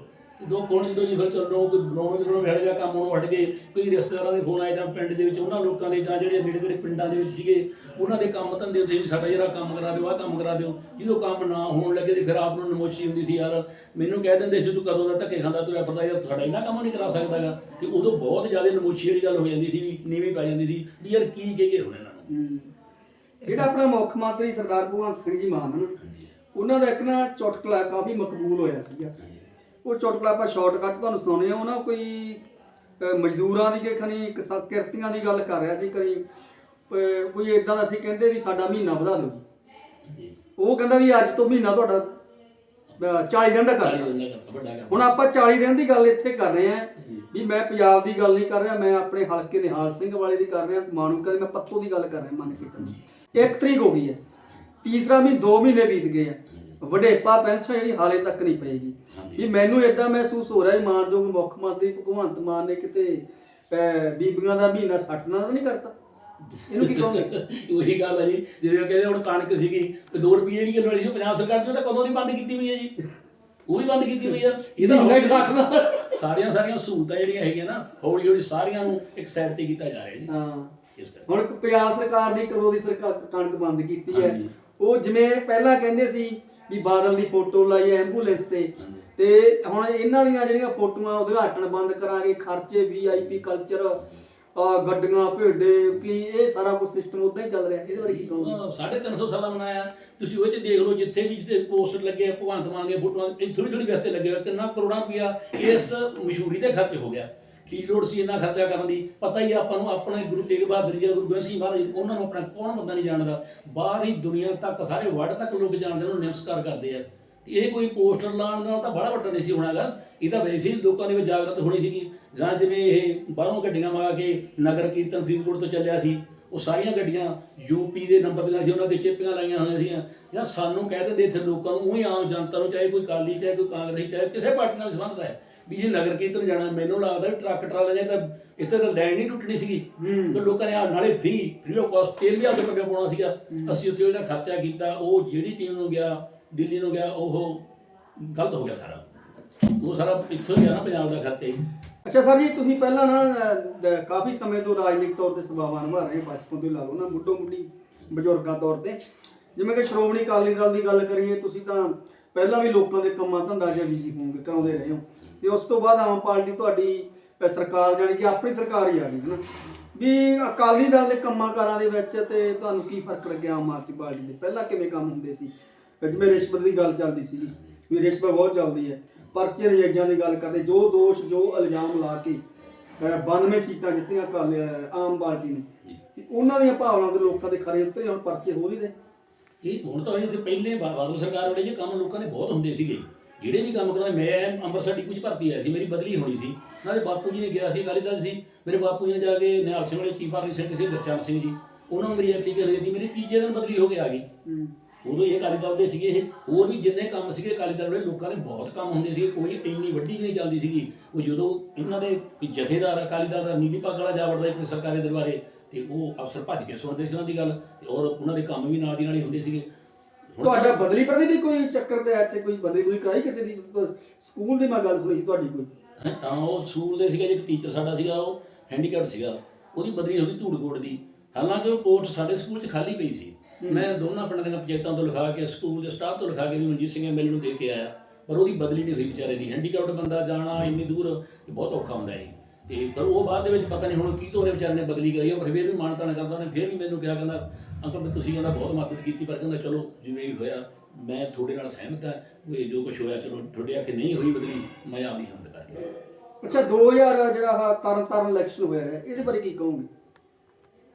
ਦੋ ਕੋਣ ਜਦੋਂ ਜੀ ਫਿਰ ਚੱਲੋ ਕੋਈ ਬੁਲਾਉਣ ਜਦੋਂ ਹਟ ਗਿਆ ਕੰਮ ਉਹਨੂੰ ਹਟ ਗਏ ਕੋਈ ਰਿਸ਼ਤੇਦਾਰਾਂ ਦੇ ਫੋਨ ਆਏ ਤਾਂ ਪਿੰਡ ਦੇ ਵਿੱਚ ਉਹਨਾਂ ਲੋਕਾਂ ਦੇ ਜਾਂ ਜਿਹੜੇ ਨੇੜੇ ਨੇੜੇ ਪਿੰਡਾਂ ਦੇ ਵਿੱਚ ਸੀਗੇ ਉਹਨਾਂ ਦੇ ਕੰਮ ਧੰਦੇ ਉੱਤੇ ਵੀ ਸਾਡਾ ਜਿਹੜਾ ਕੰਮ ਕਰਾ ਦਿਓ ਆਹ ਕੰਮ ਕਰਾ ਦਿਓ। ਜਦੋਂ ਕੰਮ ਨਾ ਹੋਣ ਲੱਗੇ ਤੇ ਫਿਰ ਆਪ ਨੂੰ ਨਮੋਸ਼ੀ ਹੁੰਦੀ ਸੀ ਯਾਰ ਮੈਨੂੰ ਕਹਿ ਦਿੰਦੇ ਸੀ ਤੂੰ ਕਦੋਂ ਦਾ ਧੱਕੇ ਖਾਂਦਾ ਤੁਰਿਆ ਫਿਰਦਾ ਯਾਰ ਸਾਡਾ ਇੰਨਾ ਕੰਮ ਨਹੀਂ ਕਰਾ ਸਕਦਾਗਾ। ਤੇ ਉਦੋਂ ਬਹੁਤ ਜ਼ਿਆਦਾ ਨਮੋਸ਼ੀ ਵਾਲੀ ਗੱਲ ਹੋ ਜਾਂਦੀ ਸੀ ਵੀ ਨੀਵੀਂ ਪੈ ਜਾਂਦੀ ਸੀ ਵੀ ਯਾਰ ਕੀ ਕਹੀਏ ਹੁਣ ਇਹਨਾਂ ਨੂੰ। ਜਿਹੜਾ ਆਪਣਾ ਮੁੱਖ ਮੰਤਰੀ ਸਰਦਾਰ ਭਗਵੰਤ ਸਿੰਘ ਜੀ ਮਾਨ ਹਨ ਉਹਨਾਂ ਦਾ ਇੱਕ ਨਾ ਚੁਟਕਲਾ ਕਾਫੀ ਮਕਬੂਲ ਹੋਇਆ ਸੀਗਾ। ਉਹ ਚੁਟਕਲਾ ਆਪਾਂ ਸ਼ਾਰਟਕਟ ਤੁਹਾਨੂੰ ਸੁਣਾਉਣੇ ਆ ਉਹਨਾਂ ਕੋਈ ਮਜ਼ਦੂਰਾਂ ਦੀ ਕਿ ਖਣੀ ਕਿਰਤੀਆਂ ਦੀ ਗੱਲ ਕਰ ਰਿਹਾ ਸੀ ਕਰੀ। ਕੋਈ ਇਦਾਂ ਦਾ ਸੀ ਕਹਿੰਦੇ ਵੀ ਸਾਡਾ ਮਹੀਨਾ ਵਧਾ ਦਿਓ ਜੀ। ਉਹ ਕਹਿੰਦਾ ਵੀ ਅੱਜ ਤੋਂ ਮਹੀਨਾ ਤੁਹਾਡਾ ਅਹ, 40 ਦਿਨ ਦਾ ਕਰ ਕਰਤਾ ਹੁਣ ਆਪਾਂ 40 ਦਿਨ ਦੀ ਗੱਲ ਇੱਥੇ ਕਰ ਰਹੇ ਹਾਂ ਵੀ ਮੈਂ ਪੰਜਾਬ ਦੀ ਗੱਲ ਨਹੀਂ ਕਰ ਰਿਹਾ ਮੈਂ ਆਪਣੇ ਹਲਕੇ ਨਿਹਾਲ ਸਿੰਘ ਵਾਲੇ ਦੀ ਕਰ ਰਿਹਾ ਮਾਨੂਕਾ ਦੀ ਮੈਂ ਪੱਤੋ ਦੀ ਗੱਲ ਕਰ ਰਿਹਾ ਮੰਨ ਕੇ। ਇੱਕ ਤਰੀਕ ਹੋ ਗਈ ਹੈ। ਤੀਸਰਾ ਵੀ 2 ਮਹੀਨੇ ਬੀਤ ਗਏ ਆ। ਵਡੇਪਾ ਪੈਨਸ਼ਨ ਜਿਹੜੀ ਹਾਲੇ ਤੱਕ ਨਹੀਂ ਪਏਗੀ। ਵੀ ਮੈਨੂੰ ਇਦਾਂ ਮਹਿਸੂਸ ਹੋ ਰਿਹਾ ਹੈ ਮਾਨਯੋਗ ਮੁੱਖ ਮੰਤਰੀ ਭਗਵੰਤ ਮਾਨ ਨੇ ਕਿਤੇ ਬੀਬੀਆਂ ਦਾ ਮਹੀਨਾ ਸੱਟਣਾ ਤਾਂ ਨਹੀਂ ਕਰਤਾ। ਇਹਨੂੰ ਕੀ ਕਹੋਗੇ? ਉਹੀ ਗੱਲ ਹੈ ਜੀ। ਜਿਵੇਂ ਕਹਿੰਦੇ ਹੁਣ ਕਣਕ ਸੀਗੀ 2 ਰੁਪਏ ਜਿਹੜੀ ਗੱਲ ਵਾਲੀ ਸੀ ਪੰਜਾਬ ਸਰਕਾਰ ਨੇ ਤਾਂ ਕਦੋਂ ਦੀ ਬੰਦ ਕੀਤੀ ਹੋਈ ਹੈ ਜੀ? ਉਹ ਵੀ ਬੰਦ ਕੀਤੀ ਹੋਈ ਆ। ਇਹਦਾ ਮਹੀਨਾ ਹੀ ਸੱਟਣਾ ਸਾਰੀਆਂ ਸਾਰੀਆਂ ਸਹੂਲਤਾਂ ਜਿਹੜੀਆਂ ਹੈਗੀਆਂ ਨਾ ਹੌਲੀ ਹੌਲੀ ਸਾਰੀਆਂ ਨੂੰ ਇੱਕ ਸਾਈਡ ਤੇ ਕੀਤਾ ਜਾ ਰਿਹਾ ਜੀ। ਹਾਂ। ਇਸ ਕਰਕੇ। ਹੁਣ ਪੰਜਾਬ ਸਰਕਾਰ ਨੇ ਕਦੋਂ ਦੀ ਸਰਕਾਰ ਕਣਕ ਬੰਦ ਕੀਤੀ ਹੈ। ਉਹ ਜਿਵੇਂ ਪਹਿਲਾਂ ਕਹਿੰਦੇ ਸੀ ਵੀ ਬਾਦਲ ਦੀ ਫੋਟੋ ਲਾਈ ਐਂਬੂਲੈਂਸ ਤੇ। ਤੇ ਹੁਣ ਇਹਨਾਂ ਦੀਆਂ ਜਿਹੜੀਆਂ ਫੋਟੋਆਂ ਉਦਘਾਟਨ ਬੰਦ ਕਰਾਂਗੇ, ਖਰਚੇ ਵੀਆਈਪੀ ਕਲਚਰ ਗੱਡੀਆਂ, ਭੇਡੇ, ਕੀ ਇਹ ਸਾਰਾ ਕੁਝ ਸਿਸਟਮ ਉਦਾਂ ਹੀ ਚੱਲ ਰਿਹਾ। ਇਹਦੇ ਬਾਰੇ ਕੀ ਕਹੋਗੇ? ਉਹ ਸਾਢੇ ਤਿੰਨ ਸੌ ਸਾਲਾ ਮਨਾਇਆ ਤੁਸੀਂ ਉਹ ਚ ਦੇਖ ਲਓ, ਜਿੱਥੇ ਵੀ ਜਿੱਥੇ ਪੋਸਟਰ ਲੱਗੇ ਭਗਵੰਤ ਮਾਨ ਦੀਆਂ ਫੋਟੋਆਂ ਥੋੜੀ ਥੋੜੀ ਵੈਸੇ ਲੱਗੇ ਹੋਏ ਕਿੰਨਾ ਕਰੋੜਾਂ ਰੁਪਇਆ ਇਸ ਮਸ਼ਹੂਰੀ ਤੇ ਖਰਚ ਹੋ ਗਿਆ। ਕੀ ਲੋੜ ਸੀ ਇੰਨਾ ਖਰਚਾ ਕਰਨ ਦੀ? ਪਤਾ ਹੀ ਆ, ਆਪਾਂ ਨੂੰ ਆਪਣੇ ਗੁਰੂ ਤੇਗ ਬਹਾਦਰ ਜੀ ਗੁਰੂ ਗੋਬਿੰਦ ਸਿੰਘ ਮਹਾਰਾਜ ਉਹਨਾਂ ਨੂੰ ਆਪਣਾ ਕੌਣ ਬੰਦਾ ਨਹੀਂ ਜਾਣਦਾ? ਬਾਹਰ ਹੀ ਦੁਨੀਆ ਤੱਕ, ਸਾਰੇ ਵਰਲਡ ਤੱਕ ਲੋਕ ਜਾਣਦੇ, ਉਹਨੂੰ ਨਮਸਕਾਰ ਕਰਦੇ ਆ। ਇਹ ਕੋਈ ਪੋਸਟਰ ਲਾਉਣ ਨਾਲ ਤਾਂ ਬੜਾ ਵੱਡਾ ਨਹੀਂ ਸੀ ਹੋਣਾਗਾ ਇਹ ਤਾਂ ਵੈਸੇ ਹੀ ਲੋਕਾਂ ਦੇ ਵਿੱਚ ਜਾਗਰਤ ਹੋਣੀ ਸੀਗੀ। ਜਾਂ ਜਿਵੇਂ ਇਹ ਬਾਹਰੋਂ ਗੱਡੀਆਂ ਮਾ ਕੇ ਨਗਰ ਕੀਰਤਨ ਫਰੀਦਕੋਟ ਤੋਂ ਚੱਲਿਆ ਸੀ, ਉਹ ਸਾਰੀਆਂ ਗੱਡੀਆਂ ਯੂਪੀ ਦੇ ਨੰਬਰ ਦੀਆਂ ਸੀ, ਉਹਨਾਂ ਤੇ ਚੇਪੀਆਂ ਲਾਈਆਂ ਹੋਈਆਂ ਸੀਗੀਆਂ। ਜਾਂ ਸਾਨੂੰ ਕਹਿ ਦਿੰਦੇ ਇੱਥੇ ਲੋਕਾਂ ਨੂੰ, ਉਹੀ ਆਮ ਜਨਤਾ ਨੂੰ, ਚਾਹੇ ਕੋਈ ਕਾਲੀ ਚਾਹੇ ਕੋਈ ਕਾਂਗਰਸੀ, ਚਾਹੇ ਕਿਸੇ ਪਾਰਟੀ ਨਾਲ ਸੰਬੰਧ ਹੈ ਵੀ ਜੇ ਨਗਰ ਕੀਰਤਨ ਜਾਣਾ ਮੈਨੂੰ ਲੱਗਦਾ ਟਰੱਕ ਟਰਾਲੇ ਨੇ ਤਾਂ ਇੱਥੇ ਤਾਂ ਲੈਣ ਹੀ ਟੁੱਟਣੀ ਸੀਗੀ। ਤੇ ਲੋਕਾਂ ਨੇ ਆ ਨਾਲੇ ਫ੍ਰੀ ਫ੍ਰੀ ਆਫ ਕਾਸਟ ਤੇਲ ਵੀ ਆਪਦੇ ਪੱਗੇ ਪਾਉਣਾ ਸੀਗਾ। ਅਸੀਂ ਉੱਥੇ ਜਿਹੜਾ ਖਰਚਾ ਕੀਤਾ ਉਹ ਜਿਹੜੀ ਟੀਮ ਨੂੰ ਗਿਆ ਦਿੱਲੀ ਨੂੰ ਗਿਆ ਉਹ ਗਲਤ ਹੋ ਗਿਆ ਸਾਰਾ। ਉਹ ਸਾਰਾ ਇੱਥੋਂ ਗਿਆ ਨਾ ਪੰਜਾਬ ਦਾ ਖਰਚਾ ਹੀ। ਅੱਛਾ ਸਰ ਜੀ ਤੁਸੀਂ ਪਹਿਲਾਂ ਨਾ ਕਾਫੀ ਸਮੇਂ ਤੋਂ ਰਾਜਨੀਤਿਕ ਤੌਰ ਤੇ ਸੇਵਾਵਾਂ ਨਿਭਾ ਰਹੇ ਬਚਪਨ ਤੋਂ ਲਾ ਲਓ ਨਾ ਮੁੱਢੋ ਮੁੱਢੀ ਬਜ਼ੁਰਗਾਂ ਤੌਰ ਤੇ। ਜਿਵੇਂ ਕਿ ਸ਼੍ਰੋਮਣੀ ਅਕਾਲੀ ਦਲ ਦੀ ਗੱਲ ਕਰੀਏ ਤੁਸੀਂ ਤਾਂ ਪਹਿਲਾਂ ਵੀ ਲੋਕਾਂ ਦੇ ਕੰਮਾਂ ਧੰਦਾ ਜਾਂ ਬਿਜ਼ੀ ਹੋਣਗੇ ਕਰਾਉਂਦੇ ਰਹੇ ਹੋ। ਤੇ ਉਸ ਤੋਂ ਬਾਅਦ ਆਮ ਪਾਰਟੀ ਤੁਹਾਡੀ ਸਰਕਾਰ ਜਾਣੀ ਕਿ ਆਪਣੀ ਸਰਕਾਰ ਹੀ ਆ ਗਈ ਹੈ ਵੀ ਅਕਾਲੀ ਦਲ ਦੇ ਕੰਮਾਂ ਕਾਰਾਂ ਦੇ ਵਿੱਚ ਤੇ ਤੁਹਾਨੂੰ ਕੀ ਫ਼ਰਕ ਲੱਗਿਆ ਆਮ ਆਦਮੀ ਪਾਰਟੀ ਦੇ? ਪਹਿਲਾਂ ਕਿਵੇਂ ਕੰਮ ਹੁੰਦੇ ਸੀ? ਜਿਵੇਂ ਰਿਸ਼ਵਤ ਦੀ ਗੱਲ ਚੱਲਦੀ ਸੀਗੀ ਵੀ ਰਿਸ਼ਵਤ ਬਹੁਤ ਚੱਲਦੀ ਹੈ ਪਰਚੇ ਨਜਾਇਜ਼ਾਂ ਦੀ ਗੱਲ ਕਰਦੇ, ਜੋ ਦੋਸ਼, ਜੋ ਇਲਜ਼ਾਮ ਲਾ ਕੇ, ਅਹ 92 ਸੀਟਾਂ ਜਿੱਤੀਆਂ ਕਾਲ ਆਮ ਪਾਰਟੀ ਨੇ। ਉਹਨਾਂ ਦੀਆਂ ਭਾਵਨਾਵਾਂ ਦੇ ਲੋਕਾਂ ਦੇ ਖਰੇ ਉਤਰੇ, ਹੁਣ ਪਰਚੇ ਹੋ ਨਹੀਂ ਰਹੇ। ਇਹ ਹੁਣ ਤਾਂ ਇਹ ਪਹਿਲੇ ਬਾਦਲ ਸਰਕਾਰ ਵੇਲੇ ਜੇ ਕੰਮ ਲੋਕਾਂ ਦੇ ਬਹੁਤ ਹੁੰਦੇ ਸੀਗੇ। ਜਿਹੜੇ ਵੀ ਕੰਮ ਕਰਾਉਂਦੇ ਮੈਂ ਅੰਮ੍ਰਿਤਸਰ ਡਿਪੂ 'ਚ ਭਰਤੀ ਆਇਆ ਸੀ ਮੇਰੀ ਬਦਲੀ ਹੋਣੀ ਸੀ। ਨਾਲੇ ਬਾਪੂ ਜੀ ਨੇ ਗਿਆ ਸੀ ਅਕਾਲੀ ਦਲ ਸੀ ਮੇਰੇ ਬਾਪੂ ਜੀ ਨੇ ਜਾ ਕੇ ਨਿਹਾਲ ਸਿੰਘ ਵਾਲੇ ਚੀਫ ਆਰਮੀ ਸੈਕਟਰੀ ਸੀ ਗੁਰਚਰਨ ਸਿੰਘ ਜੀ। ਉਹਨਾਂ ਨੂੰ ਮੇਰੀ ਐਪਲੀਕੇਸ਼ਨ ਦਿੱਤੀ ਮੇਰੀ ਤੀਜੇ ਦਿਨ ਬਦਲੀ ਹੋ ਕੇ ਆ ਗਈ। ਉਦੋਂ ਇਹ ਅਕਾਲੀ ਦਲ ਦੇ ਸੀਗੇ ਇਹ। ਹੋਰ ਵੀ ਜਿੰਨੇ ਕੰਮ ਸੀਗੇ ਅਕਾਲੀ ਦਲ ਵੇਲੇ ਲੋਕਾਂ ਦੇ ਬਹੁਤ ਕੰਮ ਹੁੰਦੇ ਸੀ ਕੋਈ ਇੰਨੀ ਵੱਡੀ ਵੀ ਨਹੀਂ ਚੱਲਦੀ ਸੀਗੀ। ਉਹ ਜਦੋਂ ਇਹਨਾਂ ਦੇ ਜਥੇਦਾਰ ਅਕਾਲੀ ਦਲ ਦਾ ਨੀਤੀ ਪੱਗ ਵਾਲਾ ਜਾ ਵੜਦਾ ਇੱਕ ਸਰਕਾਰੀ ਦਰਬਾਰੇ ਤੇ ਉਹ ਅਫਸਰ ਭੱਜ ਕੇ ਸੁਣਦੇ ਸੀ ਉਹਨਾਂ ਦੀ ਗੱਲ ਔਰ ਉਹਨਾਂ ਦੇ ਕੰਮ ਵੀ ਨਾਲ ਦੀ ਨਾਲ ਹੀ ਹੁੰਦੇ ਸੀਗੇ। ਤੁਹਾਡਾ ਬਦਲੀ ਪ੍ਰਤੀ ਵੀ ਕੋਈ ਚੱਕਰ ਪਿਆ ਇੱਥੇ ਕੋਈ ਬਦਲੀ ਕੋਈ ਕਰਾਈ ਕਿਸੇ ਦੀ? ਸਕੂਲ ਦੀ ਮੈਂ ਗੱਲ ਸੁਣੀ ਸੀ ਤੁਹਾਡੀ ਕੋਈ। ਹੈਂ, ਤਾਂ ਉਹ ਸਕੂਲ ਦੇ ਸੀਗਾ ਇੱਕ ਟੀਚਰ ਸਾਡਾ ਸੀਗਾ ਉਹ ਹੈਂਡੀਕੈਪ ਸੀਗਾ। ਉਹਦੀ ਬਦਲੀ ਹੋ ਗਈ ਧੂੜਕੋਟ ਦੀ। ਹਾਲਾਂਕਿ ਉਹ ਪੋਸਟ ਸਾਡੇ ਸਕੂਲ 'ਚ ਖਾਲੀ ਪਈ ਸੀ। ਮੈਂ ਦੋਨਾਂ ਪਿੰਡਾਂ ਦੀਆਂ ਪ੍ਰੋਜੈਕਟਾਂ ਤੋਂ ਲਿਖਾ ਕੇ ਸਕੂਲ ਦੇ ਸਟਾਫ ਤੋਂ ਲਿਖਾ ਕੇ ਵੀ ਮਨਜੀਤ ਸਿੰਘ ਐਮਐਲਏ ਨੂੰ ਦੇ ਕੇ ਆਇਆ। ਪਰ ਉਹਦੀ ਬਦਲੀ ਨਹੀਂ ਹੋਈ ਵਿਚਾਰੇ ਦੀ। ਹੈਂਡੀਕੈਪਡ ਬੰਦਾ ਜਾਣਾ ਇੰਨੀ ਦੂਰ ਇਹ ਬਹੁਤ ਔਖਾ ਹੁੰਦਾ ਹੈ ਤੇ ਪਰ ਉਹ ਬਾਅਦ ਦੇ ਵਿੱਚ ਪਤਾ ਨਹੀਂ ਹੁਣ ਕੀ ਤੋਂ ਉਹਨੇ ਵਿਚਾਰੇ ਨੇ ਬਦਲੀ ਕਰਾਈ ਉਹ ਫਿਰ ਵੀ ਮਾਨਤਾਣਾ ਕਰਦਾ ਉਹਨੇ ਫਿਰ ਵੀ ਮੈਨੂੰ ਕਿਹਾ ਕਹਿੰਦਾ ਅੰਕਲ ਵੀ ਤੁਸੀਂ ਕਹਿੰਦਾ ਬਹੁਤ ਮਦਦ ਕੀਤੀ ਪਰ ਕਹਿੰਦਾ ਚਲੋ ਜਿਵੇਂ ਵੀ ਹੋਇਆ ਮੈਂ ਤੁਹਾਡੇ ਨਾਲ ਸਹਿਮਤ ਹਾਂ ਵੀ ਜੋ ਕੁਝ ਹੋਇਆ ਚਲੋ ਤੁਹਾਡੇ ਆ ਕਿ ਨਹੀਂ ਹੋਈ ਬਦਲੀ ਮੈਂ ਆਪਦੀ ਹਮਦ ਕਰ ਲਈ ਅੱਛਾ 2000 ਜਿਹੜਾ ਆਹ ਤਰਨ ਤਾਰਨ ਇਲੈਕਸ਼ਨ ਹੋਇਆ ਹੈ ਇਹਦੇ ਬਾਰੇ ਕੀ ਕਹੋਗੇ?